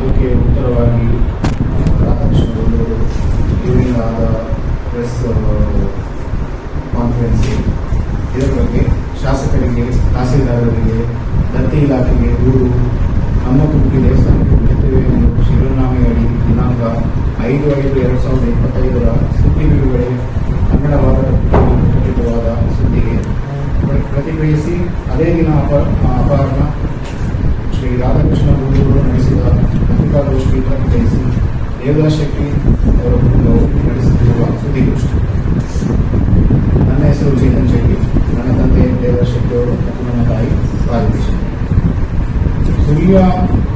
ಅದಕ್ಕೆ ಉತ್ತರವಾಗಿ ಇವರಿಂದ ಪ್ರೆಸ್ ಕಾನ್ಫರೆನ್ಸ್ ಇದರ ಬಗ್ಗೆ ಶಾಸಕರಿಗೆ, ತಹಸೀಲ್ದಾರರಿಗೆ, ದತ್ತಿ ಇಲಾಖೆಗೆ ದೂರು, ನಮ್ಮ ತುಂಬಿ ದೇವಸ್ಥಾನಕ್ಕೆ ಬಿಡುತ್ತೇವೆ ಎಂದು ಶಿವನಾಮೆ ಅಡಿ ದಿನಾಂಕ ಐದು ಐದು ಎರಡು ಸಾವಿರದ ಇಪ್ಪತ್ತೈದರ ಸುದ್ದಿ ಬಿಡುಗಡೆ ಕನ್ನಡವಾದ ಪ್ರಕಟಿತವಾದ ಸುದ್ದಿಗೆ ಪ್ರ- ಪ್ರತಿಕ್ರಿಯಿಸಿ, ಅದೇ ದಿನ ಅಪ ಅಪಹರಣ ಶ್ರೀ ರಾಧಾಕೃಷ್ಣ ಗೂಡೂರು ನಡೆಸಿದ ಪತ್ರಿಕಾಗೋಷ್ಠಿ ಪ್ರತಿಕ್ರಿಯಿಸಿ ದೇವದಾಸ್ ಶೆಟ್ಟಿ ಅವರ ಕುಟುಂಬವು ನಡೆಸುತ್ತಿರುವ ಸುದ್ದಿಗೋಷ್ಠಿ ನನ್ನ ಹೆಸರು ಚೇತನ್ ಶೆಟ್ಟಿ ನನ್ನ ತಂದೆ ದೇವದಾಸ್ ಶೆಟ್ಟಿ ಅವರು ಮತ್ತು ನನ್ನ ತಾಯಿ ಪಾರ್ವತಿ ಶೆಟ್ಟಿ ಸುಳ್ಯ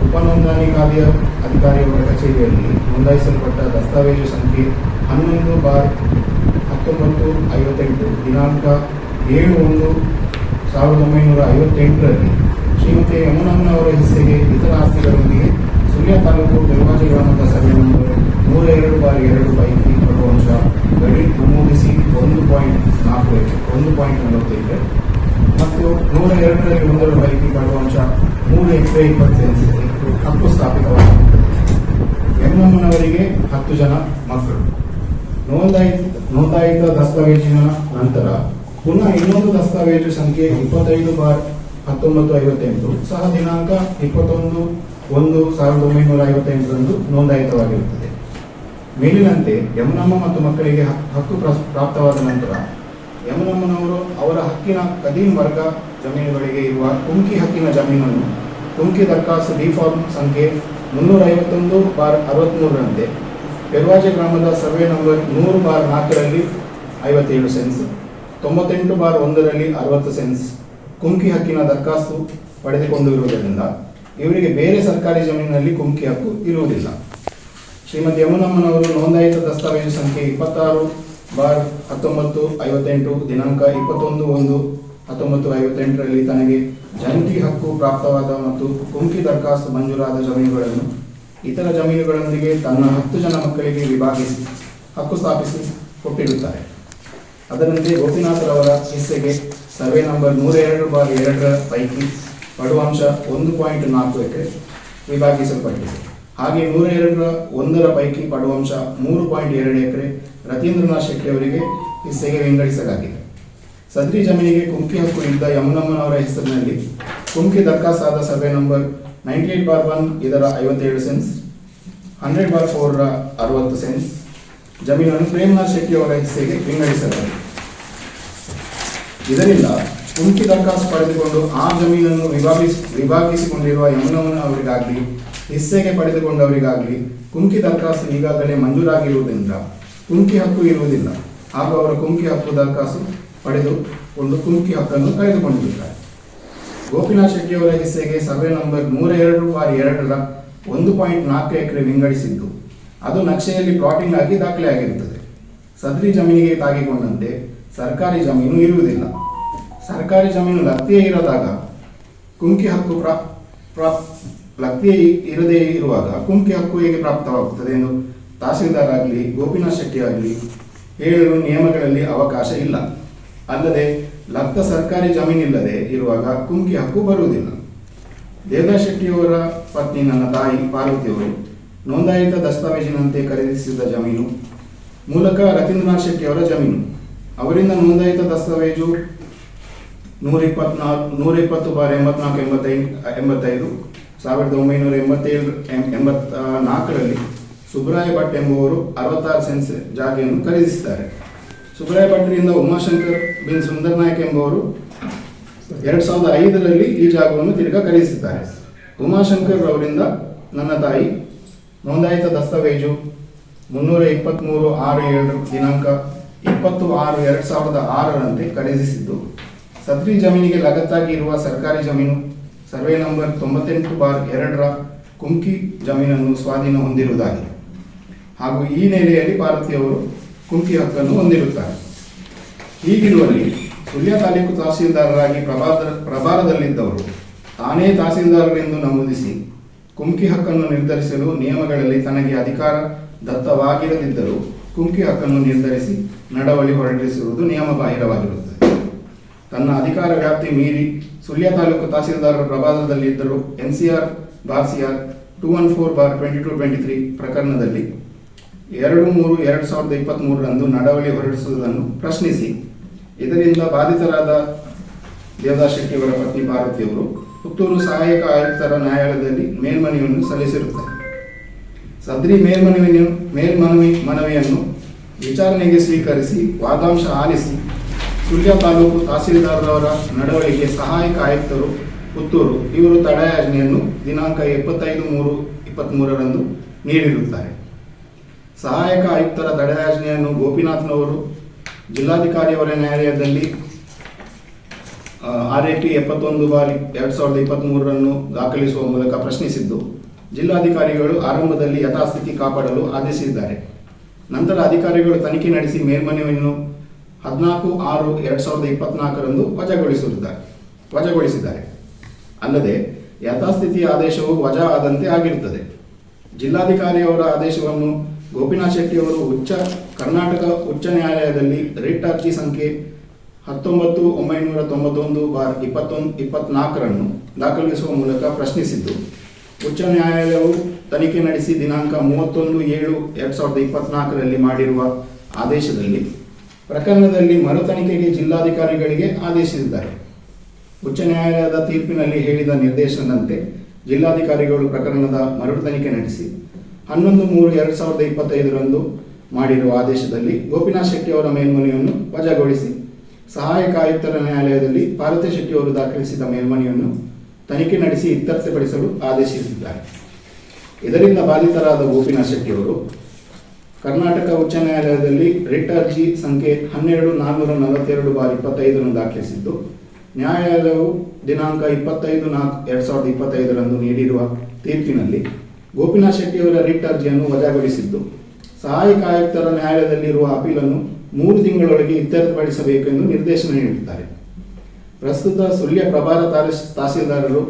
ಉಪನೋಂದಣಿಕಾರ್ಯ ಅಧಿಕಾರಿಯವರ ಕಚೇರಿಯಲ್ಲಿ ನೋಂದಾಯಿಸಲ್ಪಟ್ಟ ದಸ್ತಾವೇಜು ಸಂಖ್ಯೆ ಹನ್ನೊಂದು ಬಾರ್ ಹತ್ತೊಂಬತ್ತು ಐವತ್ತೆಂಟು ದಿನಾಂಕ ಏಳು ಒಂದು ಸಾವಿರದ ಒಂಬೈನೂರ ಐವತ್ತೆಂಟರಲ್ಲಿ ಶ್ರೀಮತಿ ಯಮುನಮ್ಮನವರ ಹೆಸರಿಗೆ ಇತರ ಆಸ್ತಿಗಳೊಂದಿಗೆ ಸುಳ್ಯ ತಾಲೂಕು ಬೆಳವಾಜಿ ಗ್ರಾಮದ ಸರ್ವೆ ನಂಬರ್ ಎರಡು ಬಾರಿ ಎರಡು ಬೈಕ್ ಕೊಡುವ ಅಂಶ ಗಡಿ ನಮೂದಿಸಿ ಒಂದು ಪಾಯಿಂಟ್ ನಾಲ್ಕು ಎಕರೆ ಒಂದು ಪಾಯಿಂಟ್ ನಲವತ್ತೈದು. ಮತ್ತು ನೂರ ಎರಡರಲ್ಲಿ ಒಂದರ ಬೈಕ್ ಕೊಡುವ ಅಂಶ ಮೂರು ಎಕರೆ ಇಪ್ಪತ್ತು ಸೆನ್ಸ್ ಹಕ್ಕು ಸ್ಥಾಪಿತವಾಗಿದೆ. ಯಮುನಮ್ಮನವರಿಗೆ ಹತ್ತು ಜನ ಮಕ್ಕಳು. ನೋಂದಾಯಿತ ನೋಂದಾಯಿತ ದಸ್ತಾವೇಜಿನ ನಂತರ ಪುನಃ ಇನ್ನೊಂದು ದಸ್ತಾವೇಜು ಸಂಖ್ಯೆ ಇಪ್ಪತ್ತೈದು ಬಾರ್ ಹತ್ತೊಂಬತ್ತು ಐವತ್ತೆಂಟು ಸಹ ದಿನಾಂಕ ಇಪ್ಪತ್ತೊಂದು ಒಂದು ಸಾವಿರದ ಒಂಬೈನೂರ ಐವತ್ತೆಂಟರಂದು ನೋಂದಾಯಿತವಾಗಿರುತ್ತದೆ. ಮೇಲಿನಂತೆ ಯಮನಮ್ಮ ಮತ್ತು ಮಕ್ಕಳಿಗೆ ಹಕ್- ಹಕ್ಕು ಪ್ರ- ಪ್ರಾಪ್ತವಾದ ನಂತರ ಯಮನಮ್ಮನವರು ಅವರ ಹಕ್ಕಿನ ಕದೀಂ ವರ್ಗ ಜಮೀನುಗಳಿಗೆ ಇರುವ ಕುಂಕಿ ಹಕ್ಕಿನ ಜಮೀನನ್ನು ಕುಂಕಿ ದರ್ಖಾಸ್ತು ಡಿಫಾರ್ಮ್ ಸಂಖ್ಯೆ ಮುನ್ನೂರ ಐವತ್ತೊಂದು ಬಾರ್ ಅರವತ್ತ್ಮೂರರಂತೆ ಪೆರ್ವಾಜೆ ಗ್ರಾಮದ ಸರ್ವೆ ನಂಬರ್ ನೂರು ಬಾರ್ ನಾಲ್ಕರಲ್ಲಿ ಐವತ್ತೇಳು ಸೆನ್ಸ್, ತೊಂಬತ್ತೆಂಟು ಬಾರ್ ಒಂದರಲ್ಲಿ ಅರವತ್ತು ಸೆನ್ಸ್ ಕುಂಕಿ ಹಕ್ಕಿನ ದರ್ಖಾಸ್ತು ಪಡೆದುಕೊಂಡಿರುವುದರಿಂದ ಇವರಿಗೆ ಬೇರೆ ಸರ್ಕಾರಿ ಜಮೀನಿನಲ್ಲಿ ಕುಂಕಿ ಹಕ್ಕು ಇರುವುದಿಲ್ಲ. ಶ್ರೀಮತಿ ಯಮುನಮ್ಮನವರು ನೋಂದಾಯಿತ ದಸ್ತಾವೇಜು ಸಂಖ್ಯೆ ಇಪ್ಪತ್ತಾರು ಬಾರ್ ಹತ್ತೊಂಬತ್ತು ಐವತ್ತೆಂಟು ದಿನಾಂಕ ಇಪ್ಪತ್ತೊಂದು ಒಂದು ಹತ್ತೊಂಬತ್ತು ಐವತ್ತೆಂಟರಲ್ಲಿ ತನಗೆ ಜಂಟಿ ಹಕ್ಕು ಪ್ರಾಪ್ತವಾದ ಮತ್ತು ಕುಂಕಿ ದರ್ಖಾಸ್ತು ಮಂಜೂರಾದ ಜಮೀನುಗಳನ್ನು ಇತರ ಜಮೀನುಗಳೊಂದಿಗೆ ತನ್ನ ಹತ್ತು ಜನ ಮಕ್ಕಳಿಗೆ ವಿಭಾಗಿಸಿ ಹಕ್ಕು ಸ್ಥಾಪಿಸಿ ಕೊಟ್ಟಿರುತ್ತಾರೆ. ಅದರಂತೆ ಗೋಪಿನಾಥರವರ ಹಿಸ್ಸೆಗೆ ಸರ್ವೆ ನಂಬರ್ ನೂರ ಎರಡು ಬಾರ್ ಎರಡರ ಪೈಕಿ ಪಡುವಂಶ ಒಂದು ಪಾಯಿಂಟ್ ನಾಲ್ಕು ಎಕರೆ ವಿಭಾಗಿಸಲ್ಪಟ್ಟಿದೆ. ಹಾಗೆ ನೂರ ಎರಡರ ಒಂದರ ಪೈಕಿ ಪಡುವಂಶ ಮೂರು ಪಾಯಿಂಟ್ ಎರಡು ಎಕರೆ ರತೀಂದ್ರನಾಥ್ ಶೆಟ್ಟಿ ಅವರಿಗೆ ಹಿಸ್ಸೆಗೆ ವಿಂಗಡಿಸಲಾಗಿದೆ. ಸದ್ರಿ ಜಮೀನಿಗೆ ಕುಂಕಿ ಹಕ್ಕು ಇದ್ದ ಯಮುನಮ್ಮನವರ ಹೆಸರಿನಲ್ಲಿ ಕುಂಕಿ ದರ್ಖಾಸ್ತಾದ survey number ninety eight bar one ಇದರ ಐವತ್ತೇಳು ಸೆನ್ಸ್ ಹಂಡ್ರೆಡ್ ಬಾರ್ ಫೋರ್ರ ಅರವತ್ತು ಸೆನ್ಸ್ ಜಮೀನನ್ನು ಪ್ರೇಮನಾಥ್ ಶೆಟ್ಟಿ ಅವರ ಹೆಸರಿಗೆ ವಿಂಗಡಿಸಲಾಗಿದೆ. ಇದರಿಂದ ಕುಂಕಿ ದರ್ಖಾಸ್ತು ಪಡೆದುಕೊಂಡು ಆ ಜಮೀನನ್ನು ವಿಭಾಗಿಸಿ, ವಿಭಾಗಿಸಿಕೊಂಡಿರುವ ಯಮುನವನ ಅವರಿಗಾಗಲಿ ಹಿಸ್ಸೆಗೆ ಪಡೆದುಕೊಂಡವರಿಗಾಗಲಿ ಕುಂಕಿ ದರ್ಖಾಸ್ತು ಈಗಾಗಲೇ ಮಂಜೂರಾಗಿರುವುದರಿಂದ ಕುಂಕಿ ಹಕ್ಕು ಇರುವುದಿಲ್ಲ. ಹಾಗೂ ಅವರ ಕುಂಕಿ ಹಕ್ಕು ಪಡೆದು ಒಂದು ಕುಂಕಿ ಹಕ್ಕನ್ನು ಕಳೆದುಕೊಂಡಿದ್ದಾರೆ. ಗೋಪಿನಾಥ್ ಶೆಟ್ಟಿಯವರ ಹಿಸ್ಸೆಗೆ ಸರ್ವೆ ನಂಬರ್ ನೂರ ಎರಡು ಬಾರ್ ಎರಡರ ಒಂದು ಪಾಯಿಂಟ್ ನಾಲ್ಕು ಎಕರೆ ವಿಂಗಡಿಸಿದ್ದು, ಅದು ನಕ್ಷೆಯಲ್ಲಿ ಪ್ಲಾಟಿಂಗ್ ಆಗಿ ದಾಖಲೆಯಾಗಿರುತ್ತದೆ. ಸದ್ರಿ ಜಮೀನಿಗೆ ತಾಗಿಕೊಂಡಂತೆ ಸರ್ಕಾರಿ ಜಮೀನು ಇರುವುದಿಲ್ಲ. ಸರ್ಕಾರಿ ಜಮೀನು ಲಭ್ಯ ಇರದಾಗ, ಕುಂಕಿ ಹಕ್ಕು ಪ್ರಾ ಪ್ರಾಪ್ ಲತ್ತಿಯೇ ಇರದೇ ಇರುವಾಗ ಕುಂಕಿ ಹಕ್ಕು ಹೇಗೆ ಪ್ರಾಪ್ತವಾಗುತ್ತದೆ ಎಂದು ತಹಸೀಲ್ದಾರ್ ಆಗಲಿ ಗೋಪಿನಾಥ್ ಶೆಟ್ಟಿ ಆಗಲಿ ಹೇಳಲು ನಿಯಮಗಳಲ್ಲಿ ಅವಕಾಶ ಇಲ್ಲ. ಅಲ್ಲದೆ ಲತ್ತ ಸರ್ಕಾರಿ ಜಮೀನಿಲ್ಲದೆ ಇರುವಾಗ ಕುಂಕಿ ಹಕ್ಕು ಬರುವುದಿಲ್ಲ. ದೇವದಾಸ್ ಶೆಟ್ಟಿಯವರ ಪತ್ನಿ ನನ್ನ ತಾಯಿ ಪಾರ್ವತಿಯವರು ನೋಂದಾಯಿತ ದಸ್ತಾವೇಜಿನಂತೆ ಖರೀದಿಸಿದ ಜಮೀನು ಮೂಲಕ ರತೀಂದ್ರನಾಥ್ ಶೆಟ್ಟಿಯವರ ಜಮೀನು. ಅವರಿಂದ ನೋಂದಾಯಿತ ದಸ್ತಾವೇಜು ನೂರ ಇಪ್ಪತ್ನಾಲ್ಕು ನೂರ ಇಪ್ಪತ್ತು ಬಾರ್ ಎಂಬತ್ನಾಲ್ಕು, ಎಂಬತ್ತೈದು ಎಂಬತ್ತೈದು, ಸಾವಿರದ ಒಂಬೈನೂರ ಎಂಬತ್ತೇಳು ಎಂಬತ್ತ ನಾಲ್ಕರಲ್ಲಿ ಸುಬ್ರಾಯ ಭಟ್ ಎಂಬುವರು ಅರವತ್ತಾರು ಸೆನ್ಸ್ ಜಾಗೆಯನ್ನು ಖರೀದಿಸುತ್ತಾರೆ ಸುಬ್ರಾಯ ಭಟ್ರಿಂದ ಉಮಾಶಂಕರ್ ಬಿನ್ ಸುಂದರ್ ನಾಯಕ್ ಎಂಬುವರು ಎರಡು ಸಾವಿರದ ಐದರಲ್ಲಿ ಈ ಜಾಗವನ್ನು ತಿರುಗಾ ಖರೀದಿಸಿದ್ದಾರೆ. ಉಮಾಶಂಕರ್ ಅವರಿಂದ ನನ್ನ ತಾಯಿ ನೋಂದಾಯಿತ ದಸ್ತಾವೇಜು ಮುನ್ನೂರ ಇಪ್ಪತ್ತ್ಮೂರು ಆರು, ಏಳು ದಿನಾಂಕ ಇಪ್ಪತ್ತು ಆರು ಎರಡು ಸಾವಿರದ ಆರರಂತೆ ಖರೀದಿಸಿದ್ದು. ಸದ್ರಿ ಜಮೀನಿಗೆ ಲಗತ್ತಾಗಿ ಇರುವ ಸರ್ಕಾರಿ ಜಮೀನು ಸರ್ವೆ ನಂಬರ್ ತೊಂಬತ್ತೆಂಟು ಬಾರ್ ಎರಡರ ಕುಂಕಿ ಜಮೀನನ್ನು ಸ್ವಾಧೀನ ಹೊಂದಿರುವುದಾಗಿದೆ. ಹಾಗೂ ಈ ನೆಲೆಯಲ್ಲಿ ಭಾರತೀಯವರು ಕುಂಕಿ ಹಕ್ಕನ್ನು ಹೊಂದಿರುತ್ತಾರೆ. ಈಗಿರುವಲ್ಲಿ ಸುಳ್ಯ ತಾಲೂಕು ತಹಸೀಲ್ದಾರರಾಗಿ ಪ್ರಭಾದ ಪ್ರಭಾರದಲ್ಲಿದ್ದವರು ತಾನೇ ತಹಸೀಲ್ದಾರರೆಂದು ನಮೂದಿಸಿ ಕುಂಕಿ ಹಕ್ಕನ್ನು ನಿರ್ಧರಿಸಲು ನಿಯಮಗಳಲ್ಲಿ ತನಗೆ ಅಧಿಕಾರ ದತ್ತವಾಗಿರದಿದ್ದರೂ ಕುಂಕಿ ಹಕ್ಕನ್ನು ನಿರ್ಧರಿಸಿ ನಡವಳಿ ಹೊರಡಿಸುವುದು ನಿಯಮ ಬಾಹಿರವಾಗಿರುತ್ತದೆ ತನ್ನ ಅಧಿಕಾರ ವ್ಯಾಪ್ತಿ ಮೀರಿ ಸುಳ್ಯ ತಾಲೂಕು ತಹಸೀಲ್ದಾರರ ಪ್ರಭಾವದಲ್ಲಿದ್ದರೂ NCR bar CR two one four bar twenty two twenty three ಪ್ರಕರಣದಲ್ಲಿ ಎರಡು ಮೂರು ಎರಡು ಸಾವಿರದ ಇಪ್ಪತ್ತ್ಮೂರರಂದು ನಡವಳಿ ಹೊರಡಿಸುವುದನ್ನು ಪ್ರಶ್ನಿಸಿ. ಇದರಿಂದ ಬಾಧಿತರಾದ ದೇವದಾಸ್ ಶೆಟ್ಟಿಯವರ ಪತ್ನಿ ಪಾರ್ವತಿಯವರು ಪುತ್ತೂರು ಸಹಾಯಕ ಆಯುಕ್ತರ ನ್ಯಾಯಾಲಯದಲ್ಲಿ ಮೇಲ್ಮನವಿಯನ್ನು ಸಲ್ಲಿಸಿರುತ್ತಾರೆ. ಸದ್ರಿ ಮೇಲ್ಮನವಿಯನ್ನು ಮೇಲ್ಮನವಿ ಮನವಿಯನ್ನು ವಿಚಾರಣೆಗೆ ಸ್ವೀಕರಿಸಿ, ವಾದಾಂಶ ಆಲಿಸಿ, ಸುಳ್ಯ ತಾಲೂಕು ತಹಸೀಲ್ದಾರರವರ ನಡವಳಿಕೆ ಸಹಾಯಕ ಆಯುಕ್ತರು, ಪುತ್ತೂರು, ಇವರು ತಡೆಯಾಜ್ಞೆಯನ್ನು ದಿನಾಂಕ ಎಪ್ಪತ್ತೈದು ಮೂರು ಇಪ್ಪತ್ತ್ಮೂರರಂದು ನೀಡಿರುತ್ತಾರೆ. ಸಹಾಯಕ ಆಯುಕ್ತರ ತಡೆಯಾಜ್ಞೆಯನ್ನು ಗೋಪಿನಾಥ್ನವರು ಜಿಲ್ಲಾಧಿಕಾರಿಯವರ ನ್ಯಾಯಾಲಯದಲ್ಲಿ ಆರ್ ಎ ಟಿ ಎಪ್ಪತ್ತೊಂದು ಬಾರಿ ಎರಡು ಸಾವಿರದ ಇಪ್ಪತ್ತ್ಮೂರರನ್ನು ದಾಖಲಿಸುವ ಮೂಲಕ ಪ್ರಶ್ನಿಸಿದ್ದು, ಜಿಲ್ಲಾಧಿಕಾರಿಗಳು ಆರಂಭದಲ್ಲಿ ಯಥಾಸ್ಥಿತಿ ಕಾಪಾಡಲು ಆದೇಶಿಸಿದ್ದಾರೆ. ನಂತರ ಅಧಿಕಾರಿಗಳು ತನಿಖೆ ನಡೆಸಿ ಮೇಲ್ಮನವಿಯನ್ನು ಹದಿನಾಲ್ಕು ಆರು ಎರಡು ಸಾವಿರದ ಇಪ್ಪತ್ನಾಲ್ಕರಂದು ವಜಾಗೊಳಿಸಿದ್ದಾರೆ ವಜಾಗೊಳಿಸಿದ್ದಾರೆ. ಅಲ್ಲದೆ ಯಥಾಸ್ಥಿತಿ ಆದೇಶವು ವಜಾ ಆದಂತೆ ಆಗಿರುತ್ತದೆ. ಜಿಲ್ಲಾಧಿಕಾರಿಯವರ ಆದೇಶವನ್ನು ಗೋಪಿನಾಥ್ ಶೆಟ್ಟಿಯವರು ಉಚ್ಚ ಕರ್ನಾಟಕ ಉಚ್ಚ ನ್ಯಾಯಾಲಯದಲ್ಲಿ ರಿಟ್ ಅರ್ಜಿ ಸಂಖ್ಯೆ ಹತ್ತೊಂಬತ್ತು ಒಂಬೈನೂರ ತೊಂಬತ್ತೊಂದು ಬಾರ್ ಇಪ್ಪತ್ತೊಂದು ಇಪ್ಪತ್ನಾಲ್ಕರನ್ನು ದಾಖಲಿಸುವ ಮೂಲಕ ಪ್ರಶ್ನಿಸಿದ್ದು. ಉಚ್ಚ ನ್ಯಾಯಾಲಯವು ತನಿಖೆ ನಡೆಸಿ ದಿನಾಂಕ ಮೂವತ್ತೊಂದು ಏಳು ಎರಡ್ ಸಾವಿರದ ಇಪ್ಪತ್ನಾಲ್ಕರಲ್ಲಿ ಮಾಡಿರುವ ಆದೇಶದಲ್ಲಿ ಪ್ರಕರಣದಲ್ಲಿ ಮರು ತನಿಖೆಗೆ ಜಿಲ್ಲಾಧಿಕಾರಿಗಳಿಗೆ ಆದೇಶಿಸಿದ್ದಾರೆ. ಉಚ್ಚ ನ್ಯಾಯಾಲಯದ ತೀರ್ಪಿನಲ್ಲಿ ಹೇಳಿದ ನಿರ್ದೇಶನದಂತೆ ಜಿಲ್ಲಾಧಿಕಾರಿಗಳು ಪ್ರಕರಣದ ಮರು ತನಿಖೆ ನಡೆಸಿ ಹನ್ನೊಂದು ಮೂರು ಎರಡ್ ಸಾವಿರದ ಇಪ್ಪತ್ತೈದರಂದು ಮಾಡಿರುವ ಆದೇಶದಲ್ಲಿ ಗೋಪಿನಾಥ್ ಶೆಟ್ಟಿ ಅವರ ಮೇಲ್ಮನೆಯನ್ನು ವಜಾಗೊಳಿಸಿ ಸಹಾಯಕ ಆಯುಕ್ತರ ನ್ಯಾಯಾಲಯದಲ್ಲಿ ಪಾರ್ವತಿ ಶೆಟ್ಟಿ ಅವರು ದಾಖಲಿಸಿದ ಮೇಲ್ಮನೆಯನ್ನು ತನಿಖೆ ನಡೆಸಿ ಇತ್ಯರ್ಥಪಡಿಸಲು ಆದೇಶಿಸಿದ್ದಾರೆ. ಇದರಿಂದ ಬಾಧಿತರಾದ ಗೋಪಿನಾಥ್ ಶೆಟ್ಟಿ ಅವರು ಕರ್ನಾಟಕ ಉಚ್ಚ ನ್ಯಾಯಾಲಯದಲ್ಲಿ ರಿಟ್ ಅರ್ಜಿ ಸಂಖ್ಯೆ ಹನ್ನೆರಡು, ನಾನ್ನೂರ ನಲವತ್ತೆರಡು ಬಾರ್ ಇಪ್ಪತ್ತೈದನ್ನು ದಾಖಲಿಸಿದ್ದು, ನ್ಯಾಯಾಲಯವು ದಿನಾಂಕ ಇಪ್ಪತ್ತೈದು ನಾಲ್ಕು ಎರಡು ಸಾವಿರದ ಇಪ್ಪತ್ತೈದರಂದು ನೀಡಿರುವ ತೀರ್ಪಿನಲ್ಲಿ ಗೋಪಿನಾಥ್ ಶೆಟ್ಟಿಯವರ ರಿಟ್ ಅರ್ಜಿಯನ್ನು ವಜಾಗೊಳಿಸಿದ್ದು, ಸಹಾಯಕ ಆಯುಕ್ತರ ನ್ಯಾಯಾಲಯದಲ್ಲಿರುವ ಅಪೀಲನ್ನು ಮೂರು ತಿಂಗಳೊಳಗೆ ಇತ್ಯರ್ಥಪಡಿಸಬೇಕೆಂದು ನಿರ್ದೇಶನ ನೀಡಿದ್ದಾರೆ. ಪ್ರಸ್ತುತ ಸುಳ್ಯ ಪ್ರಭಾರ ತಹಸೀಲ್ದಾರರು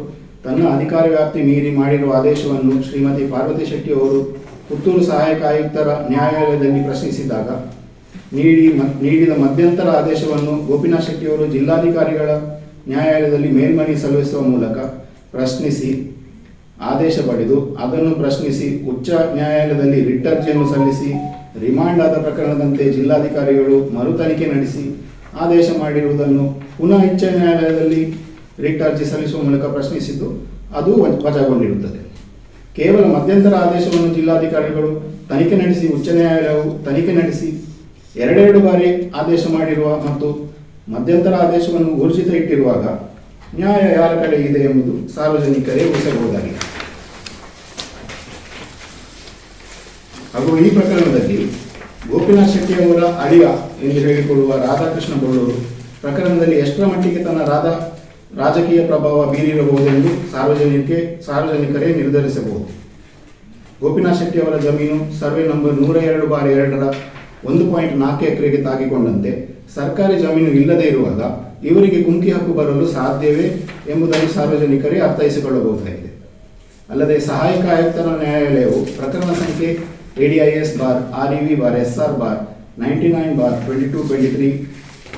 ತನ್ನ ಅಧಿಕಾರ ವ್ಯಾಪ್ತಿ ಮೀರಿ ಮಾಡಿರುವ ಆದೇಶವನ್ನು ಶ್ರೀಮತಿ ಪಾರ್ವತಿ ಶೆಟ್ಟಿ ಅವರು ಪುತ್ತೂರು ಸಹಾಯಕ ಆಯುಕ್ತರ ನ್ಯಾಯಾಲಯದಲ್ಲಿ ಪ್ರಶ್ನಿಸಿದಾಗ, ನೀಡಿ ನೀಡಿದ ಮಧ್ಯಂತರ ಆದೇಶವನ್ನು ಗೋಪಿನಾಥ್ ಶೆಟ್ಟಿಯವರು ಜಿಲ್ಲಾಧಿಕಾರಿಗಳ ನ್ಯಾಯಾಲಯದಲ್ಲಿ ಮೇಲ್ಮನವಿ ಸಲ್ಲಿಸುವ ಮೂಲಕ ಪ್ರಶ್ನಿಸಿ, ಆದೇಶ ಪಡೆದು ಅದನ್ನು ಪ್ರಶ್ನಿಸಿ ಉಚ್ಚ ನ್ಯಾಯಾಲಯದಲ್ಲಿ ರಿಟ್ ಅರ್ಜಿಯನ್ನು ಸಲ್ಲಿಸಿ, ರಿಮಾಂಡ್ ಆದ ಪ್ರಕರಣದಂತೆ ಜಿಲ್ಲಾಧಿಕಾರಿಗಳು ಮರು ತನಿಖೆ ನಡೆಸಿ ಆದೇಶ ಮಾಡಿರುವುದನ್ನು ಪುನಃ ಉಚ್ಚ ನ್ಯಾಯಾಲಯದಲ್ಲಿ ರಿಟ್ ಅರ್ಜಿ ಸಲ್ಲಿಸುವ ಮೂಲಕ ಪ್ರಶ್ನಿಸಿದ್ದು, ಅದು ವಜ- ವಜಾಗೊಂಡಿರುತ್ತದೆ. ಕೇವಲ ಮಧ್ಯಂತರ ಆದೇಶವನ್ನು ಜಿಲ್ಲಾಧಿಕಾರಿಗಳು ತನಿಖೆ ನಡೆಸಿ ಉಚ್ಚ ನ್ಯಾಯಾಲಯವು ತನಿಖೆ ನಡೆಸಿ ಎರಡೆರಡು ಬಾರಿ ಆದೇಶ ಮಾಡಿರುವ ಮತ್ತು ಮಧ್ಯಂತರ ಆದೇಶವನ್ನು ಊರ್ಜಿತ ಇಟ್ಟಿರುವಾಗ ನ್ಯಾಯ ಯಾರ ಕಡೆ ಇದೆ ಎಂಬುದು ಸಾರ್ವಜನಿಕರೇ ಉಳಿಸಬಹುದಾಗಿದೆ ಹಾಗೂ ಈ ಪ್ರಕರಣದಲ್ಲಿ ಗೋಪಿನಾಥ್ ಶೆಟ್ಟಿ ಅವರ ಅಳಿಯ ಎಂದು ಹೇಳಿಕೊಳ್ಳುವ ರಾಧಾಕೃಷ್ಣ ಬಳ್ಳೂರು ಪ್ರಕರಣದಲ್ಲಿ ಎಷ್ಟರ ಮಟ್ಟಿಗೆ ತನ್ನ ರಾಧಾ ರಾಜಕೀಯ ಪ್ರಭಾವ ಬೀರಿರಬಹುದೆಂದು ಸಾರ್ವಜನಿಕರಿಗೆ ಸಾರ್ವಜನಿಕರೇ ನಿರ್ಧರಿಸಬಹುದು. ಗೋಪಿನಾಥ್ ಶೆಟ್ಟಿ ಅವರ ಜಮೀನು ಸರ್ವೆ ನಂಬರ್ ನೂರ ಎರಡು ಬಾರ್ ಎರಡರ ಒಂದು ಪಾಯಿಂಟ್ ನಾಲ್ಕು ಎಕರೆಗೆ ತಾಗಿಕೊಂಡಂತೆ ಸರ್ಕಾರಿ ಜಮೀನು ಇಲ್ಲದೇ ಇರುವಾಗ ಇವರಿಗೆ ಕುಂಕಿ ಹಕ್ಕು ಬರಲು ಸಾಧ್ಯವೇ ಎಂಬುದನ್ನು ಸಾರ್ವಜನಿಕರೇ ಅರ್ಥೈಸಿಕೊಳ್ಳಬಹುದಾಗಿದೆ. ಅಲ್ಲದೆ ಸಹಾಯಕ ಆಯುಕ್ತರ ನ್ಯಾಯಾಲಯವು ಪ್ರಕರಣ ಸಂಖ್ಯೆ ADIS bar, R E V bar, S R bar, ninety nine bar, twenty two, twenty three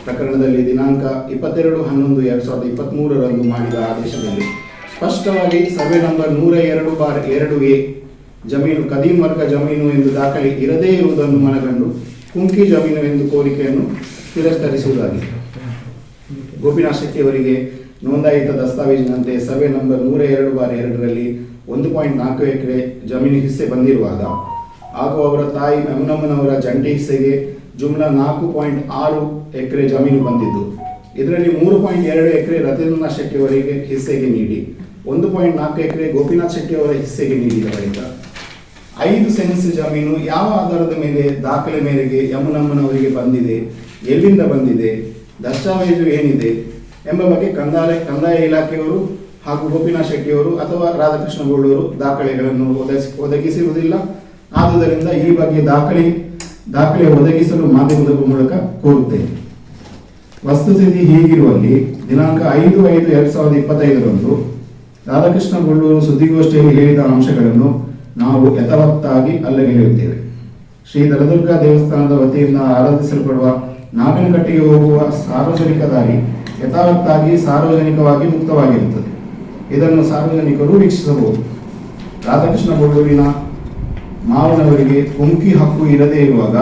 ಪ್ರಕರಣದಲ್ಲಿ ದಿನಾಂಕ ಇಪ್ಪತ್ತೆರಡು ಹನ್ನೊಂದು ಎರಡು ಸಾವಿರದ ಇಪ್ಪತ್ತ್ಮೂರರಂದು ಮಾಡಿದ ಆದೇಶದಲ್ಲಿ ಸ್ಪಷ್ಟವಾಗಿ ಸರ್ವೆ ನಂಬರ್ ನೂರ ಎರಡು ಬಾರ್ ಎರಡು ಎ ಜಮೀನು ಕದೀಮ್ ವರ್ಗ ಜಮೀನು ಎಂದು ದಾಖಲೆ ಇರದೇ ಇರುವುದನ್ನು ಮನಗಂಡು ಕುಂಕಿ ಜಮೀನು ಎಂದು ಕೋರಿಕೆಯನ್ನು ತಿರಸ್ಕರಿಸುವುದಾಗಿದೆ ಗೋಪಿನಾಥ್ ಶೆಟ್ಟಿ ಅವರಿಗೆ ನೋಂದಾಯಿತ ದಸ್ತಾವೇಜಿನಂತೆ ಸರ್ವೆ ನಂಬರ್ ನೂರ ಎರಡು ಬಾರ್ ಎರಡರಲ್ಲಿ ಒಂದು ಪಾಯಿಂಟ್ ನಾಲ್ಕು ಎಕರೆ ಜಮೀನು ಹಿಸ್ಸೆ ಬಂದಿರುವಾಗ ಹಾಗೂ ಅವರ ತಾಯಿ ಮೆಮ್ನಮ್ಮನವರ ಜಂಟಿ ಹಿಸ್ಸೆಗೆ ಜುಮ್ಲಾ ನಾಲ್ಕು ಪಾಯಿಂಟ್ ಆರು ಎಕರೆ ಜಮೀನು ಬಂದಿದ್ದು. ಇದರಲ್ಲಿ ಮೂರು ಪಾಯಿಂಟ್ ಎರಡು ಎಕರೆ ರತೀಂದ್ರನಾಥ್ ಶೆಟ್ಟಿ ಅವರಿಗೆ ಹಿಸ್ಸೆಗೆ ನೀಡಿ. ಒಂದು ಪಾಯಿಂಟ್ ನಾಲ್ಕು ಎಕರೆ ಗೋಪಿನಾಥ್ ಶೆಟ್ಟಿ ಅವರ ಹಿಸ್ಸೆಗೆ ನೀಡಿದ ಬಳಿಕ. ಐದು ಸೆನ್ಸ್ ಜಮೀನು ಯಾವ ಆಧಾರದ ಮೇಲೆ ದಾಖಲೆ ಮೇರೆಗೆ ಯಮುನಮ್ಮನವರಿಗೆ ಬಂದಿದೆ, ಎಲ್ಲಿಂದ ಬಂದಿದೆ, ದಸ್ತಾವೇಜು ಏನಿದೆ ಎಂಬ ಬಗ್ಗೆ ಕಂದಾಯ ಕಂದಾಯ ಇಲಾಖೆಯವರು ಹಾಗೂ ಗೋಪಿನಾಥ್ ಶೆಟ್ಟಿಯವರು ಅಥವಾ ರಾಧಾಕೃಷ್ಣ ಗೌಡರು ದಾಖಲೆಗಳನ್ನು ಒದಗಿಸಿ, ಒದಗಿಸಿರುವುದಿಲ್ಲ. ಆದುದರಿಂದ ಈ ಬಗ್ಗೆ ದಾಖಲೆ ದಾಖಲೆ ಒದಗಿಸಲು ಮಾಧ್ಯಮದ ಮೂಲಕ ಕೋರುತ್ತೇನೆ. ವಸ್ತುಸ್ಥಿತಿ ಹೀಗಿರುವಲ್ಲಿ ದಿನಾಂಕ ಐದು ಐದು ಎರಡ್ ಸಾವಿರದ ಇಪ್ಪತ್ತೈದರಂದು ರಾಧಾಕೃಷ್ಣ ಗೊಳ್ಳೂರು ಸುದ್ದಿಗೋಷ್ಠಿಯಲ್ಲಿ ಹೇಳಿದ ಅಂಶಗಳನ್ನು ನಾವು ಯಥಾವತ್ತಾಗಿ ಅಲ್ಲಗೆಳೆಯುತ್ತೇವೆ. ಶ್ರೀ ದಲದುರ್ಗಾ ದೇವಸ್ಥಾನದ ವತಿಯಿಂದ ಆರಾಧಿಸಲ್ಪಡುವ ನಾಗನಕಟ್ಟೆಗೆ ಹೋಗುವ ಸಾರ್ವಜನಿಕ ದಾರಿ ಯಥಾವತ್ತಾಗಿ ಸಾರ್ವಜನಿಕವಾಗಿ ಮುಕ್ತವಾಗಿರುತ್ತದೆ. ಇದನ್ನು ಸಾರ್ವಜನಿಕರು ವೀಕ್ಷಿಸಬಹುದು. ರಾಧಾಕೃಷ್ಣ ಬೊಳ್ಳೂರಿನ ಮಾವನವರಿಗೆ ಕುಮ್ಕಿ ಹಕ್ಕು ಇರದೇ ಇರುವಾಗ